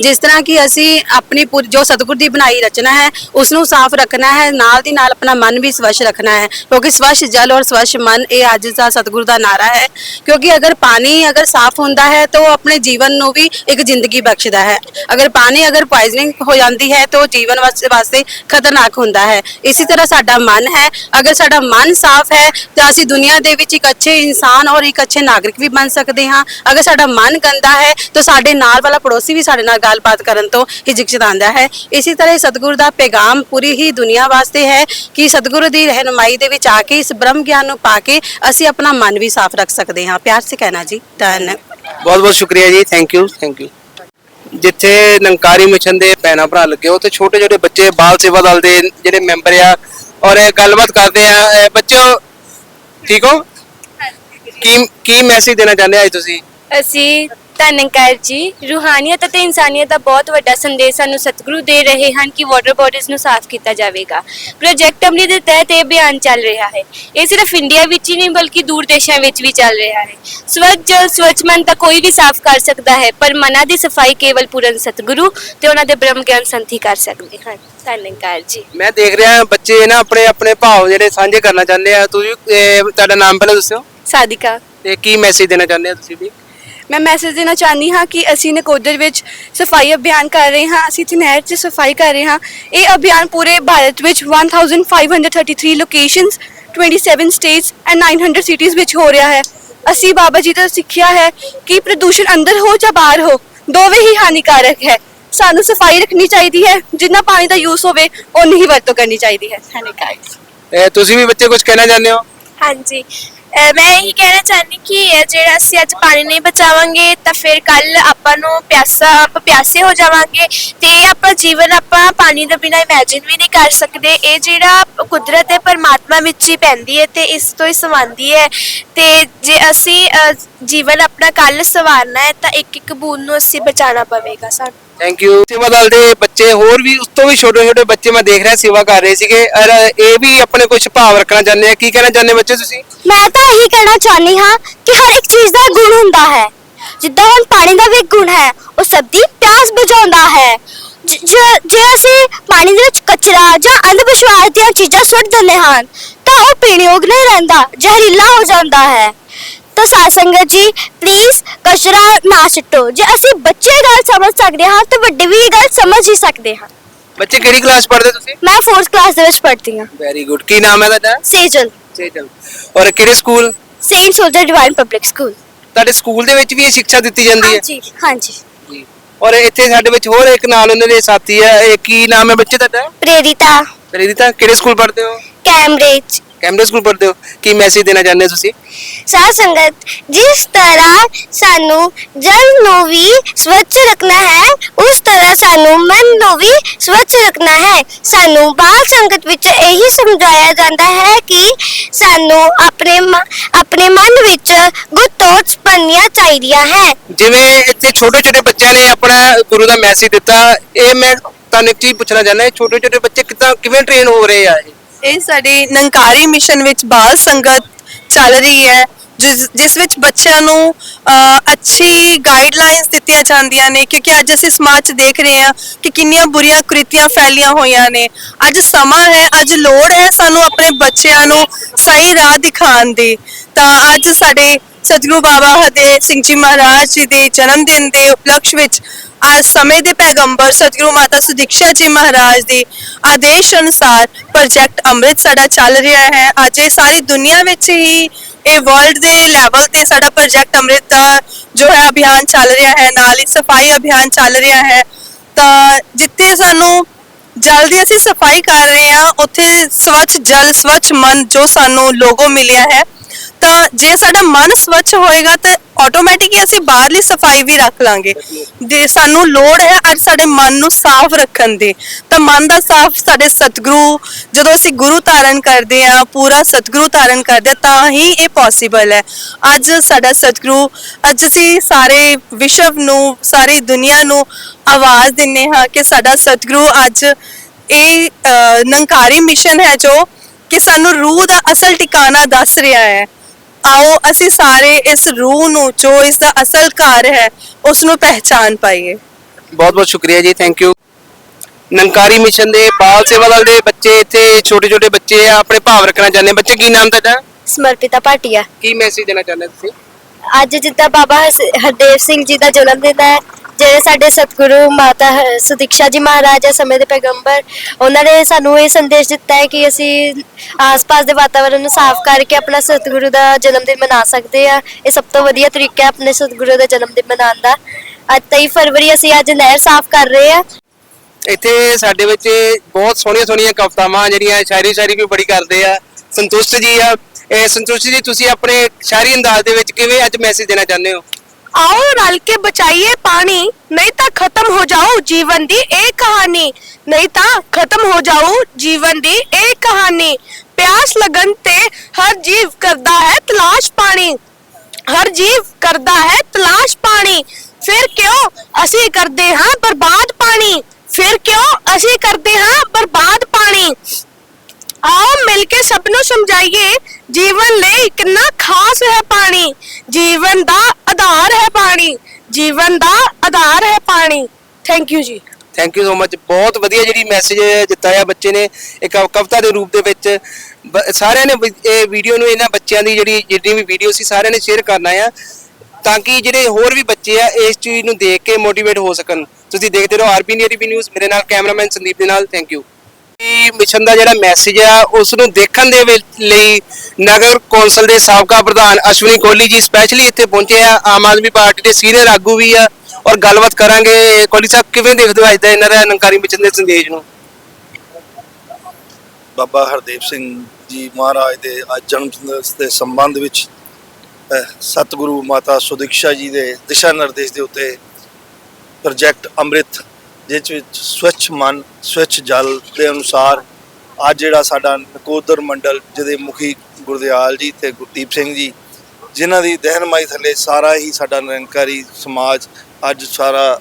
ਜਿਸ ਤਰ੍ਹਾਂ ਕਿ ਅਸੀਂ ਆਪਣੀ ਪੂਰੀ ਜੋ ਸਤਿਗੁਰ ਦੀ ਬਣਾਈ ਰਚਨਾ ਹੈ ਉਸ ਨੂੰ ਸਾਫ਼ ਰੱਖਣਾ ਹੈ, ਨਾਲ ਦੀ ਨਾਲ ਆਪਣਾ ਮਨ ਵੀ ਸਵੱਛ ਰੱਖਣਾ ਹੈ, ਕਿਉਂਕਿ ਸਵੱਛ ਜਲ ਔਰ ਸਵੱਛ ਮਨ ਇਹ ਅੱਜ ਦਾ ਸਤਿਗੁਰ ਦਾ ਨਾਰਾ ਹੈ। ਕਿਉਂਕਿ ਅਗਰ ਪਾਣੀ ਅਗਰ ਸਾਫ਼ ਹੁੰਦਾ ਹੈ, ਤਾਂ ਉਹ ਆਪਣੇ ਜੀਵਨ ਨੂੰ ਵੀ ਇੱਕ ਜ਼ਿੰਦਗੀ ਬਖਸ਼ਦਾ ਹੈ। ਅਗਰ ਪਾਣੀ ਅਗਰ ਪੋਇਜ਼ਨਿੰਗ ਹੋ ਜਾਂਦੀ ਹੈ, ਤਾਂ ਉਹ ਜੀਵਨ ਵਾਸਤੇ ਖਤਰਨਾਕ ਹੁੰਦਾ ਹੈ। ਇਸੇ ਤਰ੍ਹਾਂ ਸਾਡਾ ਮਨ ਹੈ ਅਗਰ ਸਾਡਾ ਮਨ ਸਾਫ਼ ਹੈ, ਤਾਂ ਅਸੀਂ ਦੁਨੀਆ ਦੇ ਵਿੱਚ ਇੱਕ ਅੱਛੇ ਇਨਸਾਨ ਔਰ ਇੱਕ ਅੱਛੇ ਨਾਗਰਿਕ ਵੀ ਬਣ ਸਕਦੇ ਹਾਂ। ਅਗਰ ਸਾਡਾ ਮਨ ਗੰਦਾ ਹੈ, ਤਾਂ ਸਾਡੇ ਨਾਲ ਵਾਲਾ ਪੜੋਸੀ ਵੀ ਸਾਡੇ ਨਾਲ ਗੱਲਬਾਤ ਕਰਨ ਤੋਂ ਹਿਚਕਚਾਉਂਦਾ ਹੈ। ਇਸੇ ਤਰ੍ਹਾਂ ਹੀ ਦਾ ਪੈਗਾਮ ਪੂਰੀ ਹੀ ਦੁਨੀਆ ਵਾਸਤੇ ਹੈ ਕਿ ਸਤਿਗੁਰੂ ਦੀ ਰਹਿਨੁਮਾਈ ਦੇ ਵਿੱਚ ਆ ਕੇ, ਇਸ ਬ੍ਰਹਮ ਗਿਆਨ ਨੂੰ ਪਾ ਕੇ ਅਸੀਂ ਆਪਣਾ ਮਨ ਵੀ ਸਾਫ਼ ਰੱਖ ਸਕਦੇ ਹਾਂ। ਪਿਆਰ ਸੇ ਕਹਿਣਾ ਜੀ। ਧੰਨ। ਬਹੁਤ ਬਹੁਤ ਸ਼ੁਕਰੀਆ ਜੀ। ਥੈਂਕ ਯੂ ਥੈਂਕ ਯੂ ਜਿੱਥੇ ਨੰਕਾਰੀ ਮਿਸ਼ਨ ਦੇ ਭੈਣਾਂ ਭਰਾ ਲੱਗੇ ਹੋ ਤੇ ਛੋਟੇ ਛੋਟੇ ਬੱਚੇ, ਬਾਲ ਸੇਵਾ ਦਲ ਦੇ ਜਿਹੜੇ ਮੈਂਬਰ ਆ ਔਰ ਇਹ ਗੱਲਬਾਤ ਕਰਦੇ ਆ ਇਹ ਬੱਚੋ ਠੀਕ ਹੋ? ਕੀ ਕੀ ਮੈਸੇਜ ਦੇਣਾ ਚਾਹੁੰਦੇ ਆ ਅੱਜ ਤੁਸੀਂ? ਅਸੀਂ ਧੰਨਕਾਰ ਜੀ। ਰੂਹਾਨੀਅਤ ਅਤੇ ਇਨਸਾਨੀਅਤ ਦਾ ਬਹੁਤ ਵੱਡਾ ਸੰਦੇਸ਼ ਸਾਨੂੰ ਸਤਿਗੁਰੂ ਦੇ ਰਹੇ ਹਨ ਕਿ ਵਾਟਰ ਬੋਡੀਜ਼ ਨੂੰ ਸਾਫ਼ ਕੀਤਾ ਜਾਵੇਗਾ। ਪ੍ਰੋਜੈਕਟ ਅਮਰੀ ਦੇ ਤਹਿਤ ਇਹ ਅਭਿਆਨ ਚੱਲ ਰਿਹਾ ਹੈ। ਇਹ ਸਿਰਫ ਇੰਡੀਆ ਵਿੱਚ ਹੀ ਨਹੀਂ ਬਲਕਿ ਦੂਰ ਦੇਸ਼ਾਂ ਵਿੱਚ ਵੀ ਚੱਲ ਰਿਹਾ ਹੈ। ਸਵੱਛ ਜਲ ਸਵੱਛ ਮਨ ਤਾਂ ਕੋਈ ਵੀ ਸਾਫ਼ ਕਰ ਸਕਦਾ ਹੈ ਪਰ ਮਨਾਂ ਦੀ ਸਫ਼ਾਈ ਕੇਵਲ ਪੂਰਨ ਸਤਿਗੁਰੂ ਤੇ ਉਹਨਾਂ ਦੇ ਬ੍ਰਹਮ ਗਿਆਨ ਹੀ ਕਰ ਸਕਦੇ ਹਨ। ਧੰਨਕਾਰ ਜੀ। ਮੈਂ ਦੇਖ ਰਿਹਾ ਬੱਚੇ ਨਾ ਆਪਣੇ ਆਪਣੇ ਭਾਵ ਜਿਹੜੇ ਸਾਂਝੇ ਕਰਨਾ ਚਾਹੁੰਦੇ ਆ। ਤੁਸੀਂ ਇਹ, ਤੁਹਾਡਾ ਨਾਮ ਪਹਿਲਾਂ ਦੱਸਿਓ। ਸਾਦਿਕਾ ਤੇ ਕੀ ਮੈਸੇਜ ਦੇਣਾ ਚਾਹੁੰਦੇ ਆ ਤੁਸੀਂ ਵੀ? ਮੈਂ ਮੈਸੇਜ ਦੇਣਾ ਚਾਹਨੀ ਹਾਂ ਕਿ ਅਸੀਂ ਨਕੋਦਰ ਵਿੱਚ ਸਫ਼ਾਈ ਅਭਿਆਨ ਕਰ ਰਹੇ ਹਾਂ ਅਸੀਂ ਨਹਿਰ 'ਚ ਸਫ਼ਾਈ ਕਰ ਰਹੇ ਹਾਂ। ਇਹ ਅਭਿਆਨ ਪੂਰੇ ਭਾਰਤ ਵਿੱਚ 1533 ਲੋਕੇਸ਼ਨਸ 27 ਸਟੇਟਸ ਐਂਡ 900 ਸਿਟੀਜ਼ ਵਿੱਚ ਹੋ ਰਿਹਾ ਹੈ। ਅਸੀਂ ਬਾਬਾ ਜੀ ਤੋਂ ਸਿੱਖਿਆ ਹੈ ਕਿ ਪ੍ਰਦੂਸ਼ਣ ਅੰਦਰ ਹੋ ਜਾਂ ਬਾਹਰ ਹੋ ਦੋਵੇਂ ਹੀ ਹਾਨੀਕਾਰਕ ਹੈ। ਸਾਨੂੰ ਸਫ਼ਾਈ ਰੱਖਣੀ ਚਾਹੀਦੀ ਹੈ ਜਿੰਨਾ ਪਾਣੀ ਦਾ ਯੂਜ਼ ਹੋਵੇ ਓਨੀ ਹੀ ਵਰਤੋਂ ਕਰਨੀ ਚਾਹੀਦੀ ਹੈ। ਇਹ ਤੁਸੀਂ ਵੀ ਬੱਚੇ ਕੁਝ ਕਹਿਣਾ ਚਾਹੁੰਦੇ ਹੋ? ਹਾਂਜੀ। ਮੈਂ ਇਹ ਕਹਿਣਾ ਚਾਹੁੰਦੀ ਕਿ ਇਹ ਜਿਹੜਾ ਅਸੀਂ ਅੱਜ ਪਾਣੀ ਨਹੀਂ ਬਚਾਵਾਂਗੇ ਤਾਂ ਫਿਰ ਕੱਲ ਆਪਾਂ ਨੂੰ ਪਿਆਸਾ ਆਪਾਂ ਪਿਆਸੇ ਹੋ ਜਾਵਾਂਗੇ ਤੇ ਆਪਾਂ ਜੀਵਨ ਆਪਾਂ ਪਾਣੀ ਦੇ ਬਿਨਾ ਇਮੇਜਿਨ ਵੀ ਨਹੀਂ ਕਰ ਸਕਦੇ। ਇਹ ਜਿਹੜਾ ਕੁਦਰਤ ਹੈ ਪਰਮਾਤਮਾ ਵਿੱਚ ਹੀ ਪੈਂਦੀ ਹੈ ਤੇ ਇਸ ਤੋਂ ਹੀ ਸਮਾਂਦੀ ਹੈ। ਤੇ ਜੇ ਅਸੀਂ ਅਹ, ਜੀਵਨ ਆਪਣਾ ਕੱਲ ਸਵਾਰਨਾ ਹੈ ਤਾਂ ਇੱਕ ਇੱਕ ਬੂੰਦ ਨੂੰ ਅਸੀਂ ਬਚਾਉਣਾ ਪਵੇਗਾ ਸਾਨੂੰ। ਥੈਂਕ ਯੂ ਸੇਵਾ ਦਲ ਦੇ ਬੱਚੇ ਹੋਰ ਵੀ, ਉਸ ਤੋਂ ਵੀ ਛੋਟੇ ਛੋਟੇ ਬੱਚੇ ਮੈਂ ਦੇਖ ਰਿਹਾ ਸੇਵਾ ਕਰ ਰਹੇ ਸੀਗੇ। ਔਰ ਇਹ ਵੀ ਆਪਣੇ ਕੁਝ ਭਾਵ ਰੱਖਣਾ ਚਾਹੁੰਦੇ ਆ। ਕੀ ਕਹਿਣਾ ਚਾਹੁੰਦੇ ਬੱਚੇ ਤੁਸੀਂ? ਮੈਂ ਤਾਂ ਇਹੀ ਕਹਿਣਾ ਚਾਹਨੀ ਹਾਂ ਕਿ ਹਰ ਇੱਕ ਚੀਜ਼ ਦਾ ਗੁਣ ਹੁੰਦਾ ਹੈ। ਜਿੱਦਾਂ ਹੁਣ ਪਾਣੀ ਦਾ ਵੀ ਗੁਣ ਹੈ, ਉਹ ਸਭ ਦੀ ਪਿਆਸ ਬੁਝਾਉਂਦਾ ਹੈ। ਜ- ਜ- ਜੇ ਅਸੀਂ ਪਾਣੀ ਦੇ ਵਿੱਚ ਕਚਰਾ ਜਾਂ ਅੰਧ ਵਿਸ਼ਵਾਸ ਦੀਆਂ ਚੀਜ਼ਾਂ ਸੁੱਟ ਦਿੰਦੇ ਹਾਂ, ਤਾਂ ਉਹ ਪੀਣਯੋਗ ਨਹੀਂ ਰਹਿੰਦਾ, ਜ਼ਹਿਰੀਲਾ ਹੋ ਜਾਂਦਾ ਹੈ। ਤਾਂ ਸਾਧ ਸੰਗਤ ਜੀ ਪਲੀਜ਼ ਕਚਰਾ ਨਾ ਸਿੱਟੋ। ਜੇ ਅਸੀਂ ਬੱਚੇ ਗੱਲ ਸਮਝ ਸਕਦੇ ਹਾਂ ਤਾਂ ਵੱਡੇ ਵੀ ਇਹ ਗੱਲ ਸਮਝ ਹੀ ਸਕਦੇ ਹਾਂ। ਬੱਚੇ ਕਿਹੜੀ ਕਲਾਸ ਪੜ੍ਹਦੇ ਤੁਸੀਂ? ਮੈਂ 4th ਕਲਾਸ ਦੇ ਵਿੱਚ ਪੜ੍ਹਦੀ ਹਾਂ। ਵੈਰੀ ਗੁੱਡ ਕੀ ਨਾਮ ਹੈ ਤੁਹਾਡਾ? ਸੇਜਲ। ਸੇਜਲ। ਔਰ ਕਿਹੜੇ school Saint Soldier Divine Public School ਤੁਹਾਡੇ ਸਕੂਲ ਦੇ ਵਿੱਚ ਵੀ ਇਹ ਸਿੱਖਿਆ ਦਿੱਤੀ ਜਾਂਦੀ ਹੈ? ਹਾਂਜੀ ਹਾਂਜੀ। ਜੀ। ਔਰ ਇੱਥੇ ਸਾਡੇ ਵਿੱਚ ਹੋਰ ਇੱਕ ਨਾਲ ਉਹਨਾਂ ਦੇ ਸਾਥੀ ਹੈ। ਇਹ ਕੀ ਨਾਮ ਹੈ ਬੱਚੇ ਤੁਹਾਡਾ? ਪ੍ਰੇਰਿਤਾ। ਪ੍ਰੀਤਾ ਕਿਹੜੇ ਸਕੂਲ ਪੜ੍ਹਦੇ ਹੋ? ਕੈਮਬ੍ਰਿਜ ਕੈਂਬਰਿਜ ਸਕੂਲ ਪੜ੍ਹਦੇ ਹੋ? ਕੀ ਮੈਸੇਜ ਦੇਣਾ ਚਾਹੁੰਦੇ ਹੋ ਤੁਸੀਂ? ਸਾਧ ਸੰਗਤ ਜਿਸ ਤਰ੍ਹਾਂ ਸਾਨੂੰ ਜਲ ਨੂੰ ਵੀ ਸਵੱਛ ਰੱਖਣਾ ਹੈ ਉਸ ਤਰ੍ਹਾਂ ਸਾਨੂੰ ਮਨ ਨੂੰ ਵੀ ਸਵੱਛ ਰੱਖਣਾ ਹੈ। ਸਾਨੂੰ ਬਾਲ ਸੰਗਤ ਵਿੱਚ ਇਹੀ ਸਮਝਾਇਆ ਜਾਂਦਾ ਹੈ ਕਿ ਸਾਨੂੰ ਆਪਣੇ ਮ- ਆਪਣੇ ਮਨ ਵਿੱਚ ਗੁੱਡ ਥਾਟਸ ਬਣਨੀਆਂ ਚਾਹੀਦੀਆਂ ਹੈ। ਜਿਵੇਂ ਇੱਥੇ ਛੋਟੇ ਛੋਟੇ ਬੱਚਿਆਂ ਨੇ ਆਪਣਾ ਗੁਰੂ ਦਾ ਮੈਸੇਜ ਦਿੱਤਾ ਇਹ ਮੈਂ ਤੁਹਾਨੂੰ ਇੱਕ ਚੀਜ਼ ਪੁੱਛਣਾ ਚਾਹੁੰਦਾ ਛੋਟੇ ਛੋਟੇ ਬੱਚੇ ਕਿੱਦਾਂ ਕਿਵੇਂ ਟ੍ਰੇਨ ਹੋ ਰਹੇ ਆ ਇਹ? ਇਹ ਸਾਡੀ ਨੰਕਾਰੀ ਮਿਸ਼ਨ ਵਿੱਚ ਬਾਲ ਸੰਗਤ ਚੱਲ ਰਹੀ ਹੈ ਜਿਸ ਜਿਸ ਵਿੱਚ ਬੱਚਿਆਂ ਨੂੰ ਅ, ਅੱਛੀ ਗਾਈਡਲਾਈਨਸ ਦਿੱਤੀਆਂ ਜਾਂਦੀਆਂ ਨੇ ਕਿਉਂਕਿ ਅੱਜ ਅਸੀਂ ਸਮਾਜ 'ਚ ਦੇਖ ਰਹੇ ਹਾਂ ਕਿ ਕਿੰਨੀਆਂ ਬੁਰੀਆਂ ਕ੍ਰਿਤੀਆਂ ਫੈਲੀਆਂ ਹੋਈਆਂ ਨੇ। ਅੱਜ ਸਮਾਂ ਹੈ ਅੱਜ ਲੋੜ ਹੈ ਸਾਨੂੰ ਆਪਣੇ ਬੱਚਿਆਂ ਨੂੰ ਸਹੀ ਰਾਹ ਦਿਖਾਉਣ ਦੀ। ਤਾਂ ਅੱਜ ਸਾਡੇ ਸਤਿਗੁਰੂ ਬਾਬਾ ਹਰਦੇਵ ਸਿੰਘ ਜੀ ਮਹਾਰਾਜ ਜੀ ਦੇ ਜਨਮ ਦਿਨ ਦੇ ਉਪਲਕਸ਼ ਵਿੱਚ ਅੱਜ ਸਮੇਂ ਦੇ ਪੈਗੰਬਰ ਸਤਿਗੁਰੂ ਮਾਤਾ ਸੁਦੀਕਸ਼ਾ ਜੀ ਮਹਾਰਾਜ ਦੇ ਆਦੇਸ਼ ਅਨੁਸਾਰ ਪ੍ਰੋਜੈਕਟ ਅੰਮ੍ਰਿਤ ਸਾਡਾ ਚੱਲ ਰਿਹਾ ਹੈ। ਅੱਜ ਇਹ ਸਾਰੀ ਦੁਨੀਆ ਵਿੱਚ ਹੀ ਇਹ ਵਰਲਡ ਦੇ ਲੈਵਲ ਤੇ ਸਾਡਾ ਪ੍ਰੋਜੈਕਟ ਅੰਮ੍ਰਿਤ ਦਾ ਜੋ ਹੈ ਅਭਿਆਨ ਚੱਲ ਰਿਹਾ ਹੈ। ਨਾਲ ਹੀ ਸਫ਼ਾਈ ਅਭਿਆਨ ਚੱਲ ਰਿਹਾ ਹੈ। ਤਾਂ ਜਿੱਥੇ ਸਾਨੂੰ ਜਲ ਦੀ ਅਸੀਂ ਸਫ਼ਾਈ ਕਰ ਰਹੇ ਹਾਂ, ਉੱਥੇ ਸਵੱਛ ਜਲ, ਸਵੱਛ ਮਨ ਜੋ ਸਾਨੂੰ ਲੋਗੋ ਮਿਲਿਆ ਹੈ। ਤਾਂ ਜੇ ਸਾਡਾ ਮਨ ਸਵੱਛ ਹੋਏਗਾ ਤਾਂ ਆਟੋਮੈਟਿਕ ਹੀ ਅਸੀਂ ਬਾਹਰਲੀ ਸਫ਼ਾਈ ਵੀ ਰੱਖ ਲਾਂਗੇ। ਜੇ ਸਾਨੂੰ ਲੋੜ ਹੈ ਅੱਜ ਸਾਡੇ ਮਨ ਨੂੰ ਸਾਫ਼ ਰੱਖਣ ਦੀ, ਤਾਂ ਮਨ ਦਾ ਸਾਫ਼ ਸਾਡੇ ਸਤਿਗੁਰੂ, ਜਦੋਂ ਅਸੀਂ ਗੁਰੂ ਧਾਰਨ ਕਰਦੇ ਆ ਪੂਰਾ ਸਤਿਗੁਰੂ ਧਾਰਨ ਕਰਦੇ, ਤਾਂ ਹੀ ਇਹ ਪੋਸੀਬਲ ਹੈ। ਅੱਜ ਸਾਡਾ ਸਤਿਗੁਰੂ, ਅੱਜ ਅਸੀਂ ਸਾਰੇ ਵਿਸ਼ਵ ਨੂੰ, ਸਾਰੀ ਦੁਨੀਆ ਨੂੰ ਆਵਾਜ਼ ਦਿੰਨੇ ਹਾਂ ਕਿ ਸਾਡਾ ਸਤਿਗੁਰੂ ਅੱਜ ਇਹ ਨੰਕਾਰੀ ਮਿਸ਼ਨ ਹੈ ਜੋ ਕਿ ਸਾਨੂੰ ਰੂਹ ਦਾ ਅਸਲ ਟਿਕਾਣਾ ਦੱਸ ਰਿਹਾ ਹੈ। ਆਓ ਅਸੀਂ ਸਾਰੇ ਇਸ ਰੂਹ ਨੂੰ ਜੋ ਇਸ ਦਾ ਅਸਲ ਘਰ ਹੈ ਉਸ ਨੂੰ ਪਹਿਚਾਨ ਪਾਈਏ। ਬਹੁਤ ਬਹੁਤ ਸ਼ੁਕਰੀਆ ਜੀ ਥੈਂਕ ਯੂ ਨੰਕਾਰੀ ਮਿਸ਼ਨ ਦੇ ਬਾਲ ਸੇਵਾ ਦਲ ਦੇ ਬੱਚੇ ਇੱਥੇ ਛੋਟੇ ਛੋਟੇ ਬੱਚੇ ਆ ਆਪਣੇ ਭਾਵ ਰੱਖਣਾ ਚਾਹੁੰਦੇ ਬੱਚੇ ਕੀ ਨਾਮ ਤੁਹਾਡਾ? ਸਮਰਪਿਤਾ ਭਾਟੀਆ। ਕੀ ਮੈਸੇਜ ਦੇਣਾ ਚਾਹੁੰਦੇ ਤੁਸੀਂ? ਅੱਜ ਜਿੱਦਾਂ ਬਾਬਾ ਹਸ- ਹਰਦੇਵ ਸਿੰਘ ਜੀ ਦਾ ਜਨਮ ਦਿਨ ਹੈ ਜਿਹੜੇ ਸਾਡੇ ਸਤਿਗੁਰੂ ਮਾਤਾ ਹ- ਸੁਦੀਕਸ਼ਾ ਜੀ ਮਹਾਰਾਜ ਹੈ ਸਮੇਂ ਦੇ ਪੈਗੰਬਰ, ਉਹਨਾਂ ਨੇ ਸਾਨੂੰ ਇਹ ਸੰਦੇਸ਼ ਦਿੱਤਾ ਹੈ ਕਿ ਅਸੀਂ ਆਸ-ਪਾਸ ਦੇ ਵਾਤਾਵਰਣ ਨੂੰ ਸਾਫ਼ ਕਰਕੇ ਆਪਣਾ ਸਤਿਗੁਰੂ ਦਾ ਜਨਮ ਦਿਨ ਮਨਾ ਸਕਦੇ ਆ ਇਹ ਸਭ ਤੋਂ ਵਧੀਆ ਤਰੀਕਾ ਹੈ ਆਪਣੇ ਸਤਿਗੁਰੂ ਦਾ ਜਨਮ ਦਿਨ ਮਨਾਉਣ ਦਾ। ਅੱਜ 23 ਫਰਵਰੀ ਅਸੀਂ ਅੱਜ ਨਹਿਰ ਸਾਫ਼ ਕਰ ਰਹੇ ਆ ਇੱਥੇ ਸਾਡੇ ਵਿੱਚ ਬਹੁਤ ਸੋਹਣੀਆਂ ਸੋਹਣੀਆਂ ਕਵਿਤਾਵਾਂ ਜਿਹੜੀਆਂ ਸ਼ਾਇਰੀ ਸ਼ਾਇਰੀ ਵੀ ਬੜੀ ਕਰਦੇ ਆ। ਸੰਤੁਸ਼ਟ ਜੀ ਆ। ਇਹ ਸੰਤੁਸ਼ਟ ਜੀ, ਤੁਸੀਂ ਆਪਣੇ ਸ਼ਾਇਰੀ ਅੰਦਾਜ਼ ਦੇ ਵਿੱਚ ਕਿਵੇਂ ਅੱਜ ਮੈਸੇਜ ਦੇਣਾ ਚਾਹੁੰਦੇ ਹੋ? ਆਓ ਰਲ ਕੇ ਬਚਾਈਏ ਪਾਣੀ, ਨਹੀਂ ਤਾਂ ਖਤਮ ਹੋ ਜਾਓ ਜੀਵਨ ਦੀ ਇਹ ਕਹਾਣੀ, ਨਹੀਂ ਤਾਂ ਖਤਮ ਹੋ ਜਾਓ ਜੀਵਨ ਦੀ ਇਹ ਕਹਾਣੀ। ਪਿਆਸ ਲੱਗਣ ਤੇ ਹਰ ਜੀਵ ਕਰਦਾ ਹੈ ਤਲਾਸ਼ ਪਾਣੀ, ਹਰ ਜੀਵ ਕਰਦਾ ਹੈ ਤਲਾਸ਼ ਪਾਣੀ। ਫਿਰ ਕਿਉਂ ਅਸੀਂ ਕਰਦੇ ਹਾਂ ਬਰਬਾਦ ਪਾਣੀ? ਫਿਰ ਕਿਉਂ ਅਸੀਂ ਕਰਦੇ ਹਾਂ ਬਰਬਾਦ ਪਾਣੀ? ਆਓ ਮਿਲ ਕੇ ਸਭ ਨੂੰ ਸਮਝਾਈਏ। ਜੀਵਨ ਲਈ ਕਿੰਨਾ ਖਾਸ ਹੈ ਪਾਣੀ। ਜੀਵਨ ਦਾ ਆਧਾਰ ਹੈ ਪਾਣੀ। ਜੀਵਨ ਦਾ ਆਧਾਰ ਹੈ ਪਾਣੀ। ਥੈਂਕ ਯੂ ਜੀ। ਥੈਂਕ ਯੂ ਸੋ ਮਚ ਬਹੁਤ ਵਧੀਆ ਜਿਹੜੀ ਮੈਸੇਜ ਦਿੱਤਾ ਹੈ ਬੱਚੇ ਨੇ। ਇੱਕ ਕਵਿਤਾ ਦੇ ਰੂਪ ਦੇ ਵਿੱਚ। ਸਾਰਿਆਂ ਨੇ ਇਹ ਵੀਡੀਓ ਨੂੰ ਇਹਨਾਂ ਬੱਚਿਆਂ ਦੀ ਜਿਹੜੀ, ਜਿੰਨੀ ਵੀ ਵੀਡੀਓ ਸੀ, ਸਾਰਿਆਂ ਨੇ ਸ਼ੇਅਰ ਕਰਨਾ ਆ। ਤਾਂ ਕਿ ਜਿਹੜੇ ਹੋਰ ਵੀ ਬੱਚੇ ਆ, ਇਸ ਚੀਜ਼ ਨੂੰ ਦੇਖ ਕੇ ਮੋਟੀਵੇਟ ਹੋ ਸਕਣ। ਤੁਸੀਂ ਦੇਖਦੇ ਰਹੋ ਆਰਪੀ ਨੀਆਰਪੀ ਨਿਊਜ਼ ਮੇਰੇ ਨਾਲ ਕੈਮਰਾਮੈਨ ਸੰਦੀਪ ਦੇ ਨਾਲ। ਥੈਂਕ ਯੂ ਮਿਸ਼ਨ ਦਾ ਜਿਹੜਾ ਮੈਸੇਜ ਆ ਉਸ ਨੂੰ ਦੇਖਣ ਦੇ ਲਈ ਨਗਰ ਕੌਂਸਲ ਦੇ ਸਾਬਕਾ ਪ੍ਰਧਾਨ ਅਸ਼ਵਨੀ ਕੋਹਲੀ ਜੀ ਸਪੈਸ਼ਲੀ ਇੱਥੇ ਪਹੁੰਚੇ ਆ। ਆਮ ਆਦਮੀ ਪਾਰਟੀ ਦੇ ਸੀਨੀਅਰ ਆਗੂ ਵੀ ਆ ਔਰ ਗੱਲਬਾਤ ਕਰਾਂਗੇ। ਕੋਹਲੀ ਸਾਹਿਬ, ਕਿਵੇਂ ਦੇਖਦੇ ਹੋ ਅੱਜ ਦਾ ਇਹਨਾਂ ਦਾ ਨੰਕਾਰੀ ਮਿਸ਼ਨ ਦੇ ਸੰਦੇਸ਼ ਨੂੰ? ਬਾਬਾ ਹਰਦੇਵ ਸਿੰਘ ਜੀ ਮਹਾਰਾਜ ਦੇ ਅੱਜ ਜਨਮ ਦਿਵਸ ਦੇ ਸੰਬੰਧ ਵਿੱਚ ਸਤਿਗੁਰੂ ਮਾਤਾ ਸੁਦੀਕਸ਼ਾ ਜੀ ਦੇ ਦਿਸ਼ਾ ਨਿਰਦੇਸ਼ ਦੇ ਉੱਤੇ ਪ੍ਰੋਜੈਕਟ ਅੰਮ੍ਰਿਤ ਜਿਸ ਵਿੱਚ ਸਵੱਛ ਮਨ, ਸਵੱਛ ਜਲ ਦੇ ਅਨੁਸਾਰ ਅੱਜ ਜਿਹੜਾ ਸਾਡਾ ਨਕੋਦਰ ਮੰਡਲ ਜਿਹਦੇ ਮੁਖੀ ਗੁਰਦਿਆਲ ਜੀ ਤੇ ਗੁਰਦੀਪ ਸਿੰਘ ਜੀ, ਜਿਨ੍ਹਾਂ ਦੀ ਦਹਿਨਮਾਈ ਥੱਲੇ ਸਾਰਾ ਹੀ ਸਾਡਾ ਨਿਰੰਕਾਰੀ ਸਮਾਜ ਅੱਜ ਸਾਰਾ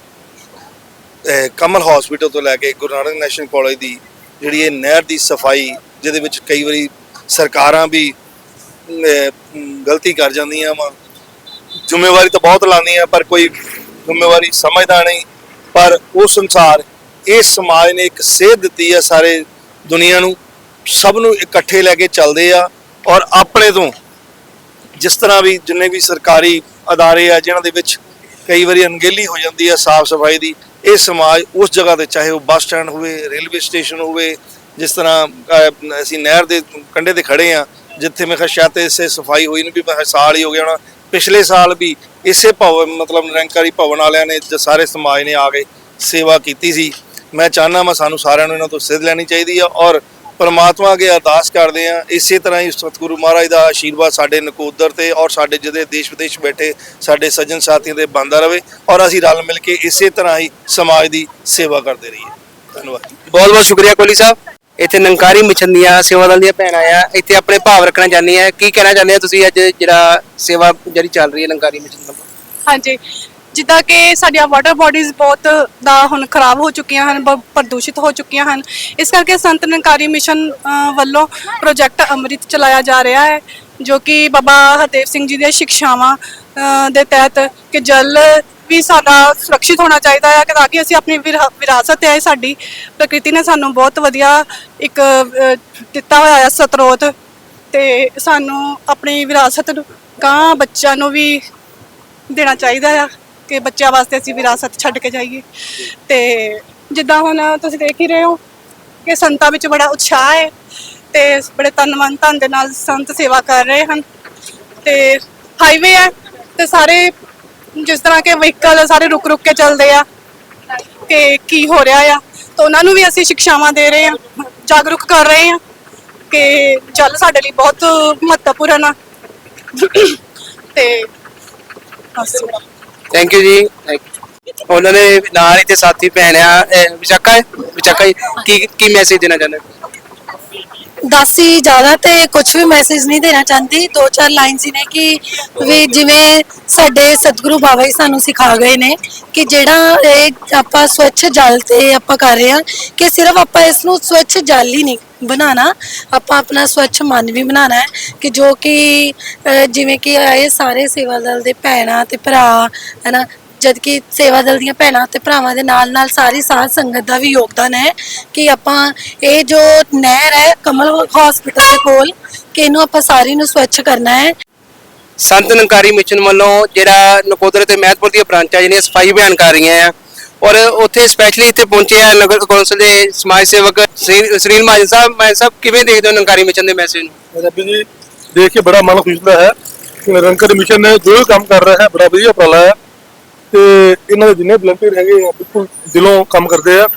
ਕਮਲ ਹਸਪੀਟਲ ਤੋਂ ਲੈ ਕੇ ਗੁਰੂ ਨਾਨਕ ਨੈਸ਼ਨਲ ਕਾਲਜ ਦੀ ਜਿਹੜੀ ਇਹ ਨਹਿਰ ਦੀ ਸਫ਼ਾਈ, ਜਿਹਦੇ ਵਿੱਚ ਕਈ ਵਾਰੀ ਸਰਕਾਰਾਂ ਵੀ ਗਲਤੀ ਕਰ ਜਾਂਦੀਆਂ ਵਾ। ਜ਼ਿੰਮੇਵਾਰੀ ਤਾਂ ਬਹੁਤ ਲਾਉਂਦੀਆਂ, ਪਰ ਕੋਈ ਜ਼ਿੰਮੇਵਾਰੀ ਸਮਝਦਾ ਨਹੀਂ। ਪਰ ਉਸ ਸੰਸਾਰ ਇਸ ਸਮਾਜ ਨੇ ਇੱਕ ਸੇਧ ਦਿੱਤੀ ਹੈ ਸਾਰੇ ਦੁਨੀਆ ਨੂੰ। ਸਭ ਨੂੰ ਇਕੱਠੇ ਲੈ ਕੇ ਚੱਲਦੇ ਆ ਔਰ ਆਪਣੇ ਤੋਂ ਜਿਸ ਤਰ੍ਹਾਂ ਵੀ ਜਿੰਨੇ ਵੀ ਸਰਕਾਰੀ ਅਦਾਰੇ ਆ, ਜਿਨ੍ਹਾਂ ਦੇ ਵਿੱਚ ਕਈ ਵਾਰੀ ਅਣਗਹਿਲੀ ਹੋ ਜਾਂਦੀ ਆ ਸਾਫ਼ ਸਫ਼ਾਈ ਦੀ, ਇਹ ਸਮਾਜ ਉਸ ਜਗ੍ਹਾ ਤੇ ਚਾਹੇ ਉਹ ਬੱਸ ਸਟੈਂਡ ਹੋਵੇ, ਰੇਲਵੇ ਸਟੇਸ਼ਨ ਹੋਵੇ, ਜਿਸ ਤਰ੍ਹਾਂ ਅਸੀਂ ਨਹਿਰ ਦੇ ਕੰਢੇ ਤੇ ਖੜੇ ਆ, ਜਿੱਥੇ ਮੈਂ ਕਿਹਾ ਸ਼ਾਇਦ ਇਸੇ ਸਫ਼ਾਈ ਹੋਈ ਨੂੰ ਵੀ ਮੈਂ ਕਿਹਾ ਸਾਲ ਹੀ ਹੋ ਗਿਆ ਹੋਣਾ। ਪਿਛਲੇ ਸਾਲ ਵੀ ਇਸੇ ਭਵਨ ਮਤਲਬ ਨਿਰੰਕਾਰੀ ਭਵਨ ਵਾਲਿਆਂ ਨੇ ਸਾਰੇ ਸਮਾਜ ਨੇ ਆ ਕੇ ਸੇਵਾ ਕੀਤੀ ਸੀ। ਮੈਂ ਚਾਹੁੰਦਾ ਮੈਂ ਸਾਨੂੰ ਸਾਰਿਆਂ ਨੂੰ ਇਹਨਾਂ ਤੋਂ ਸਿੱਧ ਲੈਣੀ ਚਾਹੀਦੀ ਆ ਔਰ ਪਰਮਾਤਮਾ ਅੱਗੇ ਅਰਦਾਸ ਕਰਦੇ ਆ। ਇਸੇ ਤਰ੍ਹਾਂ ਹੀ ਸਤਿਗੁਰੂ ਮਹਾਰਾਜ ਦਾ ਆਸ਼ੀਰਵਾਦ ਸਾਡੇ ਨਕੋਦਰ ਤੇ ਔਰ ਸਾਡੇ ਜਿਹਦੇ ਦੇਸ਼ ਵਿਦੇਸ਼ ਬੈਠੇ ਸਾਡੇ ਸੱਜਣ ਸਾਥੀਆਂ ਤੇ ਬੰਦਾ ਰਵੇ ਔਰ ਅਸੀਂ ਰਲ ਮਿਲ ਕੇ ਇਸੇ ਤਰ੍ਹਾਂ ਹੀ ਸਮਾਜ ਦੀ ਸੇਵਾ ਕਰਦੇ ਰਹੀਏ। ਧੰਨਵਾਦ। ਬਹੁਤ ਬਹੁਤ ਸ਼ੁਕਰੀਆ ਕੋਲੀ ਸਾਹਿਬ। ਇੱਥੇ ਨੰਕਾਰੀ ਮਿਸ਼ਨ ਦੀਆਂ ਸੇਵਾਦਾਰ ਦੀਆਂ ਭੈਣਾਂ ਆ। ਇੱਥੇ ਆਪਣੇ ਭਾਵ ਰੱਖਣਾ ਚਾਹੁੰਦੀ ਆ। ਕੀ ਕਹਿਣਾ ਚਾਹੁੰਦੇ ਆ ਤੁਸੀਂ ਅੱਜ ਜਿਹੜਾ ਸੇਵਾ ਜਿਹੜੀ ਚੱਲ ਰਹੀ ਹੈ ਨੰਕਾਰੀ ਮਿਸ਼ਨ ਵੱਲੋਂ ਹਾਂਜੀ। ਜਿੱਦਾਂ ਕਿ ਸਾਡੀਆਂ ਵਾਟਰ ਬਾਡੀਜ਼ ਬਹੁਤ ਦਾ ਹੁਣ ਖਰਾਬ ਹੋ ਚੁੱਕੀਆਂ ਹਨ ਬਹੁਤ ਪ੍ਰਦੂਸ਼ਿਤ ਹੋ ਚੁੱਕੀਆਂ ਹਨ। ਇਸ ਕਰਕੇ ਸੰਤ ਨੰਕਾਰੀ ਮਿਸ਼ਨ ਅ, ਵੱਲੋਂ ਪ੍ਰੋਜੈਕਟ ਅੰਮ੍ਰਿਤ ਚਲਾਇਆ ਜਾ ਰਿਹਾ ਹੈ ਜੋ ਕਿ ਬਾਬਾ ਹਰਦੇਵ ਸਿੰਘ ਜੀ ਦੀਆਂ ਸਿੱਖਿਆਵਾਂ ਅ, ਦੇ ਤਹਿਤ ਕਿ ਜਲ ਵੀ ਸਾਡਾ ਸੁਰੱਖਿਅਤ ਹੋਣਾ ਚਾਹੀਦਾ ਹੈ ਕਿ ਤਾਂ ਕਿ ਅਸੀਂ ਆਪਣੀ ਵਿਰਾ- ਵਿਰਾਸਤ ਹੈ ਇਹ ਸਾਡੀ ਪ੍ਰਕਿਰਤੀ ਨੇ ਸਾਨੂੰ ਬਹੁਤ ਵਧੀਆ ਇੱਕ ਅ, ਦਿੱਤਾ ਹੋਇਆ ਹੈ ਸਤਰੋਤ ਤੇ ਸਾਨੂੰ ਆਪਣੀ ਵਿਰਾਸਤ ਨੂੰ ਗਾਂ ਬੱਚਿਆਂ ਨੂੰ ਵੀ ਦੇਣਾ ਚਾਹੀਦਾ ਆ ਕਿ ਬੱਚਿਆਂ ਵਾਸਤੇ ਅਸੀਂ ਵਿਰਾਸਤ ਛੱਡ ਕੇ ਜਾਈਏ। ਤੇ ਜਿੱਦਾਂ ਹੁਣ ਤੁਸੀਂ ਦੇਖ ਹੀ ਰਹੇ ਹੋ ਕਿ ਸੰਤਾਂ ਵਿੱਚ ਬੜਾ ਉਤਸ਼ਾਹ ਹੈ ਤੇ ਬੜੇ ਤਨ ਮਨ ਧਨ ਦੇ ਨਾਲ ਸੰਤ ਸੇਵਾ ਕਰ ਰਹੇ ਹਨ ਤੇ ਹਾਈਵੇ ਹੈ ਤੇ ਸਾਰੇ ਜਿਸ ਤਰ੍ਹਾਂ ਕਿ ਵਹੀਕਲ ਸਾਰੇ ਰੁਕ ਰੁਕ ਕੇ ਚੱਲਦੇ ਆ ਕਿ ਕੀ ਹੋ ਰਿਹਾ ਆ, ਤਾਂ ਉਹਨਾਂ ਨੂੰ ਵੀ ਅਸੀਂ ਸਿੱਖਿਆਵਾਂ ਦੇ ਰਹੇ ਹਾਂ ਜਾਗਰੂਕ ਕਰ ਰਹੇ ਹਾਂ ਕਿ ਜਲ ਸਾਡੇ ਲਈ ਬਹੁਤ ਮਹੱਤਵਪੂਰਨ ਆ। ਤੇ ਥੈਂਕ ਯੂ ਜੀ। ਉਹਨਾਂ ਨੇ ਨਾਲ ਹੀ ਤੇ ਸਾਥੀ ਭੈਣ ਆ ਅਹ ਕੀ ਕੀ ਮੈਸੇਜ ਦੇਣਾ ਚਾਹੁੰਦੇ ਹੋ? ਦਾਸੀ ਜ਼ਿਆਦਾ ਤੇ ਕੁਝ ਵੀ ਮੈਸੇਜ ਨਹੀਂ ਦੇਣਾ ਚਾਹੁੰਦੀ ਦੋ ਚਾਰ ਲਾਈਨਸ ਹੀ ਨੇ ਕਿ ਵੀ ਜਿਵੇਂ ਸਾਡੇ ਸਤਿਗੁਰੂ ਬਾਬਾ ਜੀ ਸਾਨੂੰ ਸਿਖਾ ਗਏ ਨੇ ਕਿ ਜਿਹੜਾ ਇਹ ਆਪਾਂ ਸਵੱਛ ਜਲ ਤੇ ਆਪਾਂ ਕਰ ਰਹੇ ਹਾਂ ਕਿ ਸਿਰਫ ਆਪਾਂ ਇਸ ਨੂੰ ਸਵੱਛ ਜਲ ਹੀ ਨਹੀਂ ਬਣਾਣਾ ਆਪਾਂ ਆਪਣਾ ਸਵੱਛ ਮਨ ਵੀ ਬਣਾਣਾ ਹੈ ਕਿ ਜੋ ਕਿ ਅਹ, ਜਿਵੇਂ ਕਿ ਇਹ ਸਾਰੇ ਸੇਵਾ ਦਲ ਦੇ ਭੈਣਾਂ ਤੇ ਭਰਾ ਹਨਾ ਜਦ ਕਿ ਸੇਵਾ ਦਲ ਦੀਆਂ ਭੈਣਾਂ ਤੇ ਭਰਾਵਾਂ ਦੇ ਨਾਲ ਨਾਲ ਸਾਰੀ ਸਾਧ ਸੰਗਤ ਦਾ ਵੀ ਯੋਗਦਾਨ ਹੈ ਕਿ ਆਪਾਂ ਇਹ ਜੋ ਨਹਿਰ ਹੈ ਕਮਲ ਹਸਪੀਟਲ ਦੇ ਕੋਲ ਕਿ ਇਹਨੂੰ ਆਪਾਂ ਸਾਰੀ ਨੂੰ ਸਵੱਛ ਕਰਨਾ ਹੈ। ਸੰਤ ਨਿਰੰਕਾਰੀ ਮਿਸ਼ਨ ਵੱਲੋਂ ਜਿਹੜਾ ਨਕੋਦਰ ਤੇ ਮਹਿਤਪੁਰ ਦੀਆਂ ਬ੍ਰਾਂਚਾਂ ਜਿਹੜੀਆਂ ਸਫ਼ਾਈ ਅਭਿਆਨ ਕਰ ਰਹੀਆਂ ਆ ਔਰ ਉੱਥੇ ਸਪੈਸ਼ਲੀ ਇੱਥੇ ਪਹੁੰਚੇ ਆ ਨਗਰ ਕੌਂਸਲ ਦੇ ਸਮਾਜ ਸੇਵਕ ਸ੍ਰੀ ਸ੍ਰੀਲ ਮਹਾਜਨ ਸਾਹਿਬ ਮੈਂ ਸਾਹਿਬ ਕਿਵੇਂ ਦੇਖਦੇ ਹੋ ਨਿਰੰਕਾਰੀ ਮਿਸ਼ਨ ਦੇ ਮੈਸੇਜ ਨੂੰ? ਰੱਬੀ ਜੀ ਦੇਖ ਕੇ ਬੜਾ ਮਨ ਖੁਸ਼ ਹੁੰਦਾ ਹੈ ਕਿ ਨਿਰੰਕਾਰ ਮਿਸ਼ਨ ਨੇ ਜੋ ਕੰਮ ਕਰ ਰਿਹਾ ਹੈ ਬੜਾ ਵਧੀਆ ਉਪਰਾਲਾ ਹੈ। ਤੇ ਇਹਨਾਂ ਦੇ ਜਿੰਨੇ ਵਲੰਟੀਅਰ ਹੈਗੇ ਆ, ਬਿਲਕੁਲ ਦਿਲੋਂ ਕੰਮ ਕਰਦੇ ਆ।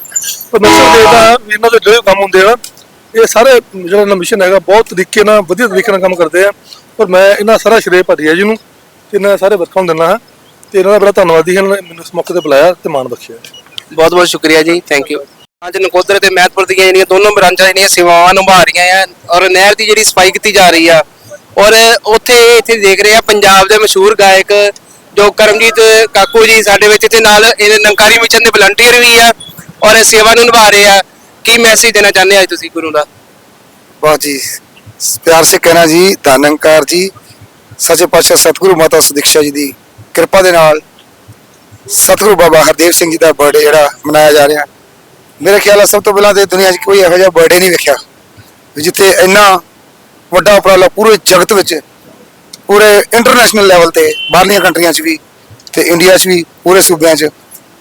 ਪਰ ਮੈਂ ਦੇਖਦਾ ਇਹਨਾਂ ਦੇ ਜਿਹੜੇ ਕੰਮ ਹੁੰਦੇ ਆ। ਇਹ ਸਾਰੇ ਜਿਹੜਾ ਇਹਨਾਂ ਮਿਸ਼ਨ ਹੈਗਾ, ਬਹੁਤ ਤਰੀਕੇ ਨਾਲ, ਵਧੀਆ ਤਰੀਕੇ ਨਾਲ ਕੰਮ ਕਰਦੇ ਆ। ਪਰ ਮੈਂ ਇਹਨਾਂ ਦਾ ਸਾਰਾ ਸ਼੍ਰੇਅ ਭਟਿਆ ਜੀ ਨੂੰ ਇਹਨਾਂ ਸਾਰੇ ਵਰਕਾਂ ਨੂੰ ਦਿੰਦਾ ਹਾਂ ਤੇ ਇਹਨਾਂ ਦਾ ਬੜਾ ਧੰਨਵਾਦੀ ਹਾਂ ਮੈਨੂੰ ਇਸ ਮੌਕੇ ਤੇ ਬੁਲਾਇਆ ਤੇ ਮਾਣ ਬਖਸ਼ਿਆ। ਬਹੁਤ ਬਹੁਤ ਸ਼ੁਕਰੀਆ ਜੀ ਥੈਂਕ ਯੂ ਅੱਜ ਨਕੋਦਰ ਤੇ ਮਹਿਤਪੁਰ ਦੀਆਂ ਜਿਹੜੀਆਂ ਦੋਨੋਂ ਬ੍ਰਾਂਚਾਂ ਜਿਹੜੀਆਂ ਸੇਵਾਵਾਂ ਨਿਭਾ ਰਹੀਆਂ ਆ, ਔਰ ਨਹਿਰ ਦੀ ਜਿਹੜੀ ਸਫ਼ਾਈ ਕੀਤੀ ਜਾ ਰਹੀ ਆ, ਔਰ ਉੱਥੇ ਇੱਥੇ ਦੇਖ ਰਹੇ ਆ, ਪੰਜਾਬ ਦੇ ਮਸ਼ਹੂਰ ਗਾਇਕ ਜੋ ਕਰਮਜੀਤ ਕਾਕੂ ਜੀ ਸਾਡੇ ਵਿੱਚ ਤੇ ਨਾਲ ਇਹ ਨਮਕਾਰੀ ਮਿਸ਼ਨ ਦੇ ਵਲੰਟੀਅਰ ਵੀ ਆ ਔਰ ਇਹ ਸੇਵਾ ਨੂੰ ਨਿਭਾ ਰਹੇ ਆ। ਕੀ ਮੈਸੇਜ ਦੇਣਾ ਚਾਹੁੰਦੇ ਆ ਤੁਸੀਂ ਗੁਰੂ ਦਾ? ਬਹੁਤ ਜੀ, ਪਿਆਰ ਸੇ ਕਹਿਣਾ ਜੀ ਧੰਨਕਾਰ ਜੀ, ਸੱਚੇ ਪਾਤਸ਼ਾਹ ਸਤਿਗੁਰੂ ਮਾਤਾ ਸੁਦੀਕਸ਼ਾ ਜੀ ਦੀ ਕਿਰਪਾ ਦੇ ਨਾਲ ਸਤਿਗੁਰੂ ਬਾਬਾ ਹਰਦੇਵ ਸਿੰਘ ਜੀ ਦਾ ਬਰਥਡੇ ਜਿਹੜਾ ਮਨਾਇਆ ਜਾ ਰਿਹਾ। ਮੇਰੇ ਖਿਆਲ ਸਭ ਤੋਂ ਪਹਿਲਾਂ ਤੇ ਦੁਨੀਆ 'ਚ ਕੋਈ ਇਹੋ ਜਿਹਾ ਬਰਥਡੇ ਨਹੀਂ ਵੇਖਿਆ, ਜਿੱਥੇ ਇੰਨਾ ਵੱਡਾ ਉਪਰਾਲਾ ਪੂਰੇ ਜਗਤ ਵਿੱਚ ਪੂਰੇ ਇੰਟਰਨੈਸ਼ਨਲ ਲੈਵਲ ਤੇ, ਬਾਹਰਲੀਆਂ ਕੰਟਰੀਆਂ 'ਚ ਵੀ ਤੇ ਇੰਡੀਆ 'ਚ ਵੀ, ਪੂਰੇ ਸੂਬਿਆਂ 'ਚ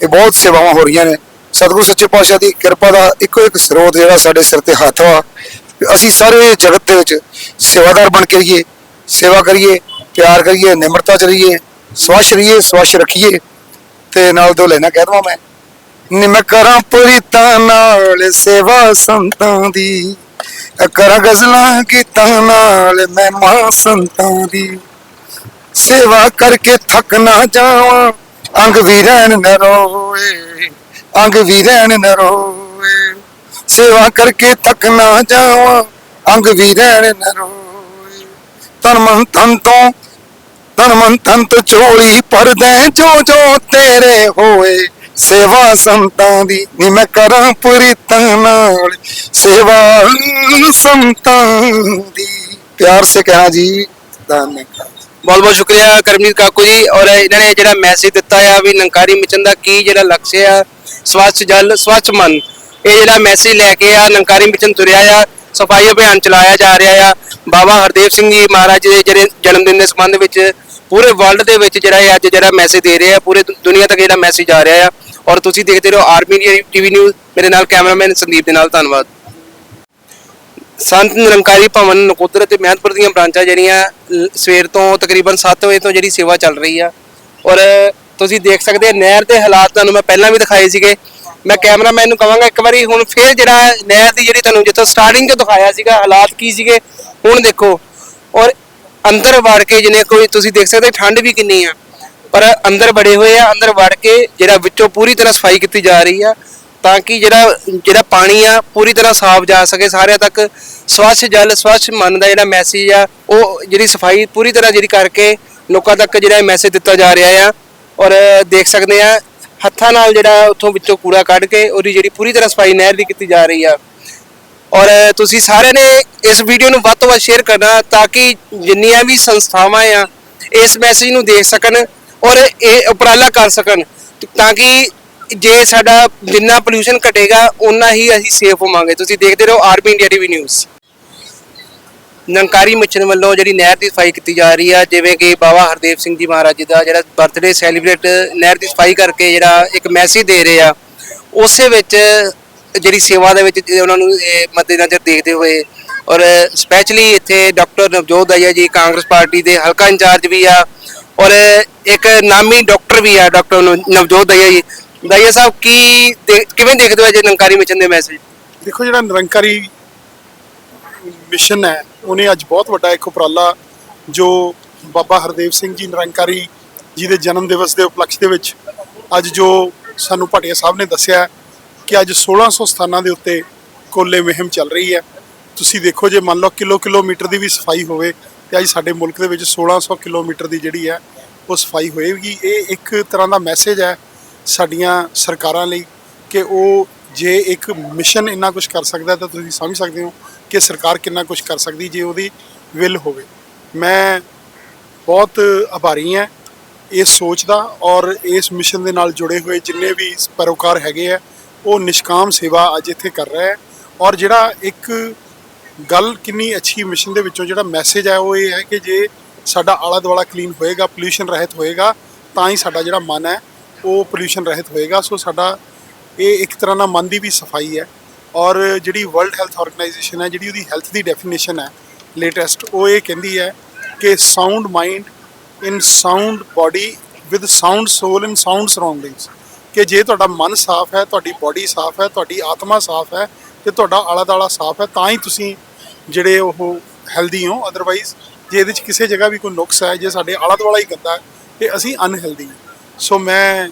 ਇਹ ਬਹੁਤ ਸੇਵਾਵਾਂ ਹੋ ਰਹੀਆਂ ਨੇ। ਸਤਿਗੁਰੂ ਸੱਚੇ ਪਾਤਸ਼ਾਹ ਦੀ ਕਿਰਪਾ ਦਾ ਇੱਕੋ ਇੱਕ ਸਰੋਤ ਜਿਹੜਾ ਸਾਡੇ ਸਿਰ ਤੇ ਹੱਥ ਵਾ ਅਸੀਂ ਸਾਰੇ ਜਗਤ ਦੇ ਵਿੱਚ ਸੇਵਾਦਾਰ ਬਣ ਕੇ ਰਹੀਏ, ਸੇਵਾ ਕਰੀਏ, ਪਿਆਰ ਕਰੀਏ, ਨਿਮਰਤਾ ਚ ਰਹੀਏ, ਸਵੱਛ ਰਹੀਏ, ਸਵੱਛ ਰੱਖੀਏ ਤੇ ਨਾਲ ਦੋ ਲੈਣਾ ਕਹਿ ਦਵਾਂ ਮੈਂ। ਨਿਮ ਕਰਾਂ ਪ੍ਰੀਤਾਂ ਨਾਲ, ਸੇਵਾ ਸੰਤਾਂ ਦੀ। ਕਰਾਂ ਗਜ਼ਲਾਂ ਗੀਤਾਂ ਨਾਲ, ਮੈਂ ਮਾਂ ਸੰਤਾਂ ਦੀ ਸੇਵਾ ਕਰਕੇ ਥੱਕ ਨਾ ਜਾਵਾਂ। ਅੰਗ ਵੀ ਰਹਿਣ ਨਾ ਰੋਏ ਅੰਗ ਵੀ ਰਹਿਣ ਨਾ ਰੋਏ ਸੇਵਾ ਕਰਕੇ ਥੱਕ ਨਾ ਜਾਵਾਂ, ਅੰਗ ਵੀ ਰਹਿਣ ਨਾ ਰੋਏ ਤਨ ਮਨ ਤਨ ਤੋਂ, ਤਨ ਮਨ ਤਨ ਤੋਂ ਚੋਲੀ ਪਰਦੇ ਜੋ ਜੋ ਤੇਰੇ ਹੋਏ। ਸੇਵਾ ਸੰਤਾਂ ਦੀ ਨੀ ਮੈਂ ਕਰਾਂ ਪੂਰੀ ਨਾਲ। ਸੇਵਾ ਸੰਤਾਂ ਦੀ। ਪਿਆਰ ਸੇ ਕਹਾਂ ਜੀ, ਧੰਨਵਾਦ। ਬਹੁਤ ਬਹੁਤ ਸ਼ੁਕਰੀਆ ਕਰਮਜੀਤ ਕਾਕੂ ਜੀ। ਔਰ ਇਹਨਾਂ ਨੇ ਜਿਹੜਾ ਮੈਸੇਜ ਦਿੱਤਾ ਆ ਵੀ ਨਿਰੰਕਾਰੀ ਮਿਸ਼ਨ ਦਾ ਕੀ ਜਿਹੜਾ ਲਕਸ਼ ਆ, ਸਵੱਛ ਜਲ, ਸਵੱਛ ਮਨ, ਇਹ ਜਿਹੜਾ ਮੈਸੇਜ ਲੈ ਕੇ ਆ ਨੰਕਾਰੀ ਮਿਚਨ ਤੁਰਿਆ ਆ ਸਫ਼ਾਈ ਅਭਿਆਨ ਚਲਾਇਆ ਜਾ ਰਿਹਾ ਆ। ਬਾਬਾ ਹਰਦੇਵ ਸਿੰਘ ਜੀ ਮਹਾਰਾਜ ਦੇ ਜਿਹੜੇ ਜਨਮ ਦਿਨ ਦੇ ਸੰਬੰਧ ਵਿੱਚ ਪੂਰੇ ਵਰਲਡ ਦੇ ਵਿੱਚ ਜਿਹੜਾ ਇਹ ਅੱਜ ਜਿਹੜਾ ਮੈਸੇਜ ਦੇ ਰਿਹਾ ਪੂਰੇ ਦੁ- ਦੁਨੀਆ ਤੱਕ ਜਿਹੜਾ ਮੈਸੇਜ ਆ ਰਿਹਾ ਆ। ਔਰ ਤੁਸੀਂ ਦੇਖਦੇ ਰਹੋ ਆਰਮੀ ਟੀਵੀ ਨਿਊਜ਼। ਮੇਰੇ ਨਾਲ ਕੈਮਰਾਮੈਨ ਸੰਦੀਪ ਦੇ ਨਾਲ, ਧੰਨਵਾਦ। ਸੰਤ ਨਿਰੰਕਾਰੀ ਭਵਨ ਨਕੋਦਰ ਅਤੇ ਮਹਿਤਪੁਰ ਦੀਆਂ ਬ੍ਰਾਂਚਾਂ ਜਿਹੜੀਆਂ ਸਵੇਰ ਤੋਂ ਤਕਰੀਬਨ 7 ਵਜੇ ਤੋਂ ਜਿਹੜੀ ਸੇਵਾ ਚੱਲ ਰਹੀ ਆ। ਔਰ ਤੁਸੀਂ ਦੇਖ ਸਕਦੇ ਆ, ਨਹਿਰ ਦੇ ਹਾਲਾਤ ਤੁਹਾਨੂੰ ਮੈਂ ਪਹਿਲਾਂ ਵੀ ਦਿਖਾਏ ਸੀਗੇ। ਮੈਂ ਕੈਮਰਾਮੈਨ ਨੂੰ ਕਹਾਂਗਾ ਇੱਕ ਵਾਰੀ ਹੁਣ ਫੇਰ ਜਿਹੜਾ ਨਹਿਰ ਦੀ ਜਿਹੜੀ ਤੁਹਾਨੂੰ ਜਿੱਥੋਂ ਸਟਾਰਟਿੰਗ ਤੋਂ ਦਿਖਾਇਆ ਸੀਗਾ, ਹਾਲਾਤ ਕੀ ਸੀਗੇ, ਹੁਣ ਦੇਖੋ। ਔਰ ਅੰਦਰ ਵੜ ਕੇ ਜਿਹਨੇ ਕੋਈ, ਤੁਸੀਂ ਦੇਖ ਸਕਦੇ, ਠੰਡ ਵੀ ਕਿੰਨੀ ਆ। ਪਰ ਅੰਦਰ ਬੜੇ ਹੋਏ ਆ, ਅੰਦਰ ਵੜ ਕੇ ਜਿਹੜਾ ਵਿੱਚੋਂ ਪੂਰੀ ਤਰ੍ਹਾਂ ਸਫ਼ਾਈ ਕੀਤੀ ਜਾ ਰਹੀ ਆ, ਤਾਂ ਕਿ ਜਿਹੜਾ ਜਿਹੜਾ ਪਾਣੀ ਆ ਪੂਰੀ ਤਰ੍ਹਾਂ ਸਾਫ਼ ਜਾ ਸਕੇ, ਸਾਰਿਆਂ ਤੱਕ ਸਵੱਛ ਜਲ, ਸਵੱਛ ਮਨ ਦਾ ਜਿਹੜਾ ਮੈਸੇਜ ਆ, ਉਹ ਜਿਹੜੀ ਸਫ਼ਾਈ ਪੂਰੀ ਤਰ੍ਹਾਂ ਜਿਹੜੀ ਕਰਕੇ ਲੋਕਾਂ ਤੱਕ ਜਿਹੜਾ ਮੈਸੇਜ ਦਿੱਤਾ ਜਾ ਰਿਹਾ ਆ। ਔਰ ਦੇਖ ਸਕਦੇ ਆ, ਹੱਥਾਂ ਨਾਲ ਜਿਹੜਾ ਉੱਥੋਂ ਵਿੱਚੋਂ ਕੂੜਾ ਕੱਢ ਕੇ ਉਹਦੀ ਜਿਹੜੀ ਪੂਰੀ ਤਰ੍ਹਾਂ ਸਫ਼ਾਈ ਨਹਿਰ ਦੀ ਕੀਤੀ ਜਾ ਰਹੀ ਆ। ਔਰ ਤੁਸੀਂ ਸਾਰਿਆਂ ਨੇ ਇਸ ਵੀਡੀਓ ਨੂੰ ਵੱਧ ਤੋਂ ਵੱਧ ਸ਼ੇਅਰ ਕਰਨਾ, ਤਾਂ ਕਿ ਜਿੰਨੀਆਂ ਵੀ ਸੰਸਥਾਵਾਂ ਆ, ਇਸ ਮੈਸੇਜ ਨੂੰ ਦੇਖ ਸਕਣ। ਔਰ ਇਹ ਉਪਰਾਲਾ ਕਰ ਸਕਣ। ਤਾਂ ਕਿ ਜੇ ਸਾਡਾ ਜਿੰਨਾ ਪੋਲੂਸ਼ਨ ਘਟੇਗਾ ਉਨਾ ਹੀ ਅਸੀਂ ਸੇਫ ਹੋਵਾਂਗੇ। ਤੁਸੀਂ ਦੇਖਦੇ ਰਹੋ ਆਰਬੀ ਇੰਡੀਆ ਟੀਵੀ ਨਿਊਜ਼। ਨੰਕਾਰੀ ਮਿਸ਼ਨ ਵੱਲੋਂ ਜਿਹੜੀ ਨਹਿਰ ਦੀ ਸਫ਼ਾਈ ਕੀਤੀ ਜਾ ਰਹੀ ਆ, ਜਿਵੇਂ ਕਿ ਬਾਬਾ ਹਰਦੇਵ ਸਿੰਘ ਜੀ ਮਹਾਰਾਜ ਜੀ ਦਾ ਜਿਹੜਾ ਬਰਥਡੇ ਸੈਲੀਬ੍ਰੇਟ ਨਹਿਰ ਦੀ ਸਫ਼ਾਈ ਕਰਕੇ ਜਿਹੜਾ ਇੱਕ ਮੈਸੇਜ ਦੇ ਰਹੇ ਆ, ਉਸੇ ਵਿੱਚ ਜਿਹੜੀ ਸੇਵਾ ਦੇ ਵਿੱਚ ਉਹਨਾਂ ਨੂੰ ਇਹ ਮੱਦੇਨਜ਼ਰ ਦੇਖਦੇ ਹੋਏ ਔਰ ਸਪੈਸ਼ਲੀ ਇੱਥੇ ਡਾਕਟਰ ਨਵਜੋਤ ਦਈਆ ਜੀ, ਕਾਂਗਰਸ ਪਾਰਟੀ ਦੇ ਹਲਕਾ ਇੰਚਾਰਜ ਵੀ ਆ ਔਰ ਇੱਕ ਨਾਮੀ ਡਾਕਟਰ ਵੀ ਆ, ਡਾਕਟਰ ਨਵਜੋਤ ਦਈਆ ਜੀ। ਦਈਆ ਸਾਹਿਬ, ਕੀ ਕਿਵੇਂ ਦੇਖਦੇ ਹੋ ਜੇ ਨੰਕਾਰੀ ਮਿਸ਼ਨ ਦੇ ਮੈਸੇਜ? ਦੇਖੋ, ਜਿਹੜਾ ਨਿਰੰਕਾਰੀ ਮਿਸ਼ਨ ਹੈ, ਉਹਨੇ ਅੱਜ ਬਹੁਤ ਵੱਡਾ ਇੱਕ ਉਪਰਾਲਾ ਜੋ ਬਾਬਾ ਹਰਦੇਵ ਸਿੰਘ ਜੀ ਨਿਰੰਕਾਰੀ ਜੀ ਦੇ ਜਨਮ ਦਿਵਸ ਦੇ ਉਪਲਕਸ਼ ਦੇ ਵਿੱਚ ਅੱਜ ਜੋ ਸਾਨੂੰ ਭਟਿਆ ਸਾਹਿਬ ਨੇ ਦੱਸਿਆ ਕਿ ਅੱਜ 1600 ਸਥਾਨਾਂ ਦੇ ਉੱਤੇ ਕੋਲੇ ਮੁਹਿੰਮ ਚੱਲ ਰਹੀ ਹੈ। ਤੁਸੀਂ ਦੇਖੋ, ਜੇ ਮੰਨ ਲਓ ਕਿਲੋ ਕਿਲੋਮੀਟਰ ਦੀ ਵੀ ਸਫ਼ਾਈ ਹੋਵੇ ਤੇ ਅੱਜ ਸਾਡੇ ਮੁਲਕ ਦੇ ਵਿੱਚ 1600 ਕਿਲੋਮੀਟਰ ਦੀ ਜਿਹੜੀ ਹੈ ਉਹ ਸਫ਼ਾਈ ਹੋਏਗੀ। ਇਹ ਇੱਕ ਤਰ੍ਹਾਂ ਦਾ ਮੈਸੇਜ ਹੈ ਸਾਡੀਆਂ ਸਰਕਾਰਾਂ ਲਈ ਕਿ ਉਹ ਜੇ ਇੱਕ ਮਿਸ਼ਨ ਇੰਨਾ ਕੁਝ ਕਰ ਸਕਦਾ ਤਾਂ ਤੁਸੀਂ ਸਮਝ ਸਕਦੇ ਹੋ ਕਿ ਸਰਕਾਰ ਕਿੰਨਾ ਕੁਝ ਕਰ ਸਕਦੀ ਜੇ ਉਹਦੀ ਵਿਲ ਹੋਵੇ। ਮੈਂ ਬਹੁਤ ਆਭਾਰੀ ਹਾਂ ਇਸ ਸੋਚ ਦਾ ਔਰ ਇਸ ਮਿਸ਼ਨ ਦੇ ਨਾਲ ਜੁੜੇ ਹੋਏ ਜਿੰਨੇ ਵੀ ਪਰੋਕਾਰ ਹੈਗੇ ਆ, ਉਹ ਨਿਸ਼ਕਾਮ ਸੇਵਾ ਅੱਜ ਇੱਥੇ ਕਰ ਰਹੇ ਹੈ ਔਰ ਜਿਹੜਾ ਇੱਕ ਗੱਲ ਕਿੰਨੀ ਅੱਛੀ ਮਿਸ਼ਨ ਦੇ ਵਿੱਚੋਂ ਜਿਹੜਾ ਮੈਸੇਜ ਹੈ ਉਹ ਇਹ ਹੈ ਕਿ ਜੇ ਸਾਡਾ ਆਲਾ ਦੁਆਲਾ ਕਲੀਨ ਹੋਏਗਾ ਪੋਲੂਸ਼ਨ ਰਹਿਤ ਹੋਏਗਾ, ਤਾਂ ਹੀ ਸਾਡਾ ਜਿਹੜਾ ਮਨ ਹੈ, ਉਹ ਪੋਲੂਸ਼ਨ ਰਹਿਤ ਹੋਏਗਾ। ਸੋ ਸਾਡਾ ਇਹ ਇੱਕ ਤਰ੍ਹਾਂ ਨਾਲ ਮਨ ਦੀ ਵੀ ਸਫ਼ਾਈ ਹੈ ਔਰ ਜਿਹੜੀ ਵਰਲਡ ਹੈਲਥ ਆਰਗੇਨਾਈਜੇਸ਼ਨ ਹੈ, ਜਿਹੜੀ ਉਹਦੀ ਹੈਲਥ ਦੀ ਡੈਫੀਨੇਸ਼ਨ ਹੈ ਲੇਟੈਸਟ ਉਹ ਇਹ ਕਹਿੰਦੀ ਹੈ ਕਿ sound mind in sound body with sound soul in sound surroundings ਕਿ ਜੇ ਤੁਹਾਡਾ ਮਨ ਸਾਫ਼ ਹੈ, ਤੁਹਾਡੀ ਬਾਡੀ ਸਾਫ਼ ਹੈ, ਤੁਹਾਡੀ ਆਤਮਾ ਸਾਫ਼ ਹੈ ਤੇ ਤੁਹਾਡਾ ਆਲਾ ਦਾਲਾ ਸਾਫ਼ ਹੈ, ਤਾਂ ਹੀ ਤੁਸੀਂ ਜਿਹੜੇ ਉਹ ਹੈਲਦੀ ਹੋ। ਅਦਰਵਾਈਜ਼ ਜੇ ਇਹਦੇ ਚ ਕਿਸੇ ਜਗ੍ਹਾ ਵੀ ਕੋਈ ਨੁਕਸ ਹੈ, ਜੇ ਸਾਡੇ ਆਲਾ ਦੁਆਲਾ ਹੀ ਗੰਦਾ ਹੈ, ਤੇ ਅਸੀਂ ਅਨਹੈਲਦੀ ਹਾਂ। ਸੋ ਮੈਂ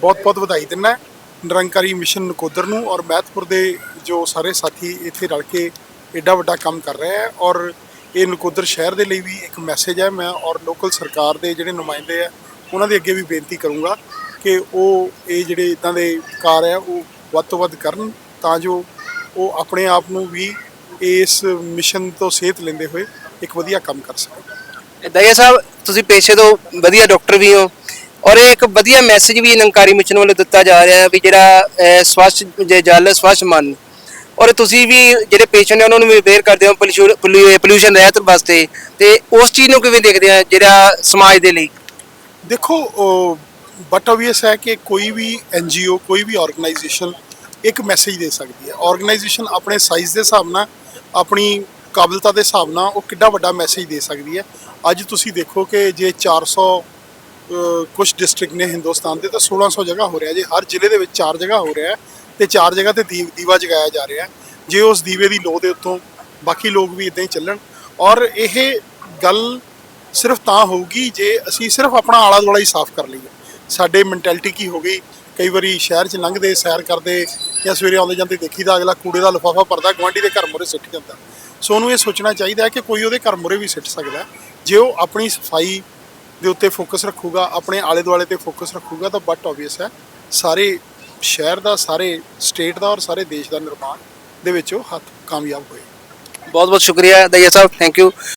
ਬਹੁਤ ਬਹੁਤ ਵਧਾਈ ਦਿੰਦਾ ਨਿਰੰਕਾਰੀ ਮਿਸ਼ਨ ਨਕੋਦਰ ਨੂੰ ਔਰ ਮਹਿਤਪੁਰ ਦੇ ਜੋ ਸਾਰੇ ਸਾਥੀ ਇੱਥੇ ਰਲ ਕੇ ਐਡਾ ਵੱਡਾ ਕੰਮ ਕਰ ਰਹੇ ਹੈ ਔਰ ਇਹ ਨਕੋਦਰ ਸ਼ਹਿਰ ਦੇ ਲਈ ਵੀ ਇੱਕ ਮੈਸੇਜ ਹੈ ਮੈਂ ਔਰ ਲੋਕਲ ਸਰਕਾਰ ਦੇ ਜਿਹੜੇ ਨੁਮਾਇੰਦੇ ਆ ਉਹਨਾਂ ਦੇ ਅੱਗੇ ਵੀ ਬੇਨਤੀ ਕਰੂੰਗਾ ਕਿ ਉਹ ਇਹ ਜਿਹੜੇ ਇਦਾਂ ਦੇ ਕਾਰ ਹੈ, ਉਹ ਵੱਧ ਤੋਂ ਵੱਧ ਕਰਨ ਤਾਂ ਜੋ ਉਹ ਆਪਣੇ ਆਪ ਨੂੰ ਵੀ ਇਸ ਮਿਸ਼ਨ ਤੋਂ ਸੇਧ ਲੈਂਦੇ ਹੋਏ ਇੱਕ ਵਧੀਆ ਕੰਮ ਕਰ ਸਕਣ ਦਇਆ ਸਾਹਿਬ ਤੁਸੀਂ ਪੇਸ਼ੇ ਤੋਂ ਵਧੀਆ ਡਾਕਟਰ ਵੀ ਹੋ ਔਰ ਇਹ ਇੱਕ ਵਧੀਆ ਮੈਸੇਜ ਵੀ ਨੰਕਾਰੀ ਮਿਸ਼ਨ ਵੱਲੋਂ ਦਿੱਤਾ ਜਾ ਰਿਹਾ ਹੈ ਵੀ ਜਿਹੜਾ ਸਵੱਛ ਜੇ ਜਲ ਸਵੱਛ ਮਨ ਔਰ ਤੁਸੀਂ ਵੀ ਜਿਹੜੇ ਪੇਸ਼ੈਂਟ ਨੇ ਉਹਨਾਂ ਨੂੰ ਵੀ ਅਵੇਅਰ ਕਰਦੇ ਹੋ ਪੋਲੂਸ਼ਨ ਰਹਿਤ ਵਾਸਤੇ ਤੇ ਉਸ ਚੀਜ਼ ਨੂੰ ਕਿਵੇਂ ਦੇਖਦੇ ਆ ਜਿਹੜਾ ਸਮਾਜ ਦੇ ਲਈ? ਦੇਖੋ ਬਟ ਆਬਵੀਅਸ ਹੈ ਕਿ ਕੋਈ ਵੀ ਐਨਜੀਓ ਕੋਈ ਵੀ ਆਰਗੇਨਾਈਜੇਸ਼ਨ ਇੱਕ ਮੈਸੇਜ ਦੇ ਸਕਦੀ ਹੈ। ਆਰਗੇਨਾਈਜੇਸ਼ਨ ਆਪਣੇ ਸਾਈਜ਼ ਦੇ ਹਿਸਾਬ ਨਾਲ, ਆਪਣੀ ਕਾਬਲਤਾ ਦੇ ਹਿਸਾਬ ਨਾਲ ਉਹ ਕਿੱਡਾ ਵੱਡਾ ਮੈਸੇਜ ਦੇ ਸਕਦੀ ਹੈ। ਅੱਜ ਤੁਸੀਂ ਦੇਖੋ ਕਿ ਜੇ 400 ਕੁਝ ਡਿਸਟ੍ਰਿਕਟ ਨੇ ਹਿੰਦੁਸਤਾਨ ਦੇ, ਤਾਂ 1600 ਜਗ੍ਹਾ ਹੋ ਰਿਹਾ ਜੇ। ਹਰ ਜ਼ਿਲ੍ਹੇ ਦੇ ਵਿੱਚ ਚਾਰ ਜਗ੍ਹਾ ਹੋ ਰਿਹਾ ਹੈ ਤੇ ਚਾਰ ਜਗ੍ਹਾ ਤੇ ਦੀਵ, ਦੀਵਾ ਜਗਾਇਆ ਜਾ ਰਿਹਾ ਜੇ ਉਸ ਦੀਵੇ ਦੀ ਲੋ ਦੇ ਉੱਤੋਂ ਬਾਕੀ ਲੋਕ ਵੀ ਇਦਾਂ ਹੀ ਚੱਲਣ। ਔਰ ਇਹ ਗੱਲ ਸਿਰਫ ਤਾਂ ਹੋਊਗੀ ਜੇ ਅਸੀਂ ਸਿਰਫ ਆਪਣਾ ਆਲਾ ਦੁਆਲਾ ਹੀ ਸਾਫ਼ ਕਰ ਲਈਏ। ਸਾਡੇ ਮੈਂਟੈਲਿਟੀ ਕੀ ਹੋ ਗਈ? ਕਈ ਵਾਰੀ ਸ਼ਹਿਰ 'ਚ ਲੰਘਦੇ, ਸੈਰ ਕਰਦੇ ਜਾਂ ਸਵੇਰੇ ਆਉਂਦੇ ਜਾਂਦੇ ਦੇਖੀਦਾ, ਅਗਲਾ ਕੂੜੇ ਦਾ ਲਿਫਾਫਾ ਭਰਦਾ, ਗੁਆਂਢੀ ਦੇ ਘਰ ਮੂਹਰੇ ਸਿੱਟ ਜਾਂਦਾ। ਸੋ ਉਹਨੂੰ ਇਹ ਸੋਚਣਾ ਚਾਹੀਦਾ ਹੈ ਕਿ ਕੋਈ ਉਹਦੇ ਘਰ ਮੂਹਰੇ ਵੀ ਸਿੱਟ ਸਕਦਾ ਜੇ ਉਹ ਆਪਣੀ ਸਫ਼ਾਈ ਦੇ ਉੱਤੇ ਫੋਕਸ ਰੱਖੂਗਾ, ਆਪਣੇ ਆਲੇ ਦੁਆਲੇ ਤੇ ਫੋਕਸ ਰੱਖੂਗਾ, ਤਾਂ ਬਟ ਆਬਵੀਅਸ ਹੈ, ਸਾਰੇ ਸ਼ਹਿਰ ਦਾ, ਸਾਰੇ ਸਟੇਟ ਦਾ ਔਰ ਸਾਰੇ ਦੇਸ਼ ਦਾ ਨਿਰਮਾਣ ਦੇ ਵਿੱਚ ਉਹ ਹੱਥ ਕਾਮਯਾਬ ਹੋਏ। ਬਹੁਤ ਬਹੁਤ ਸ਼ੁਕਰੀਆ ਦਈਆ ਸਾਹਿਬ ਥੈਂਕ ਯੂ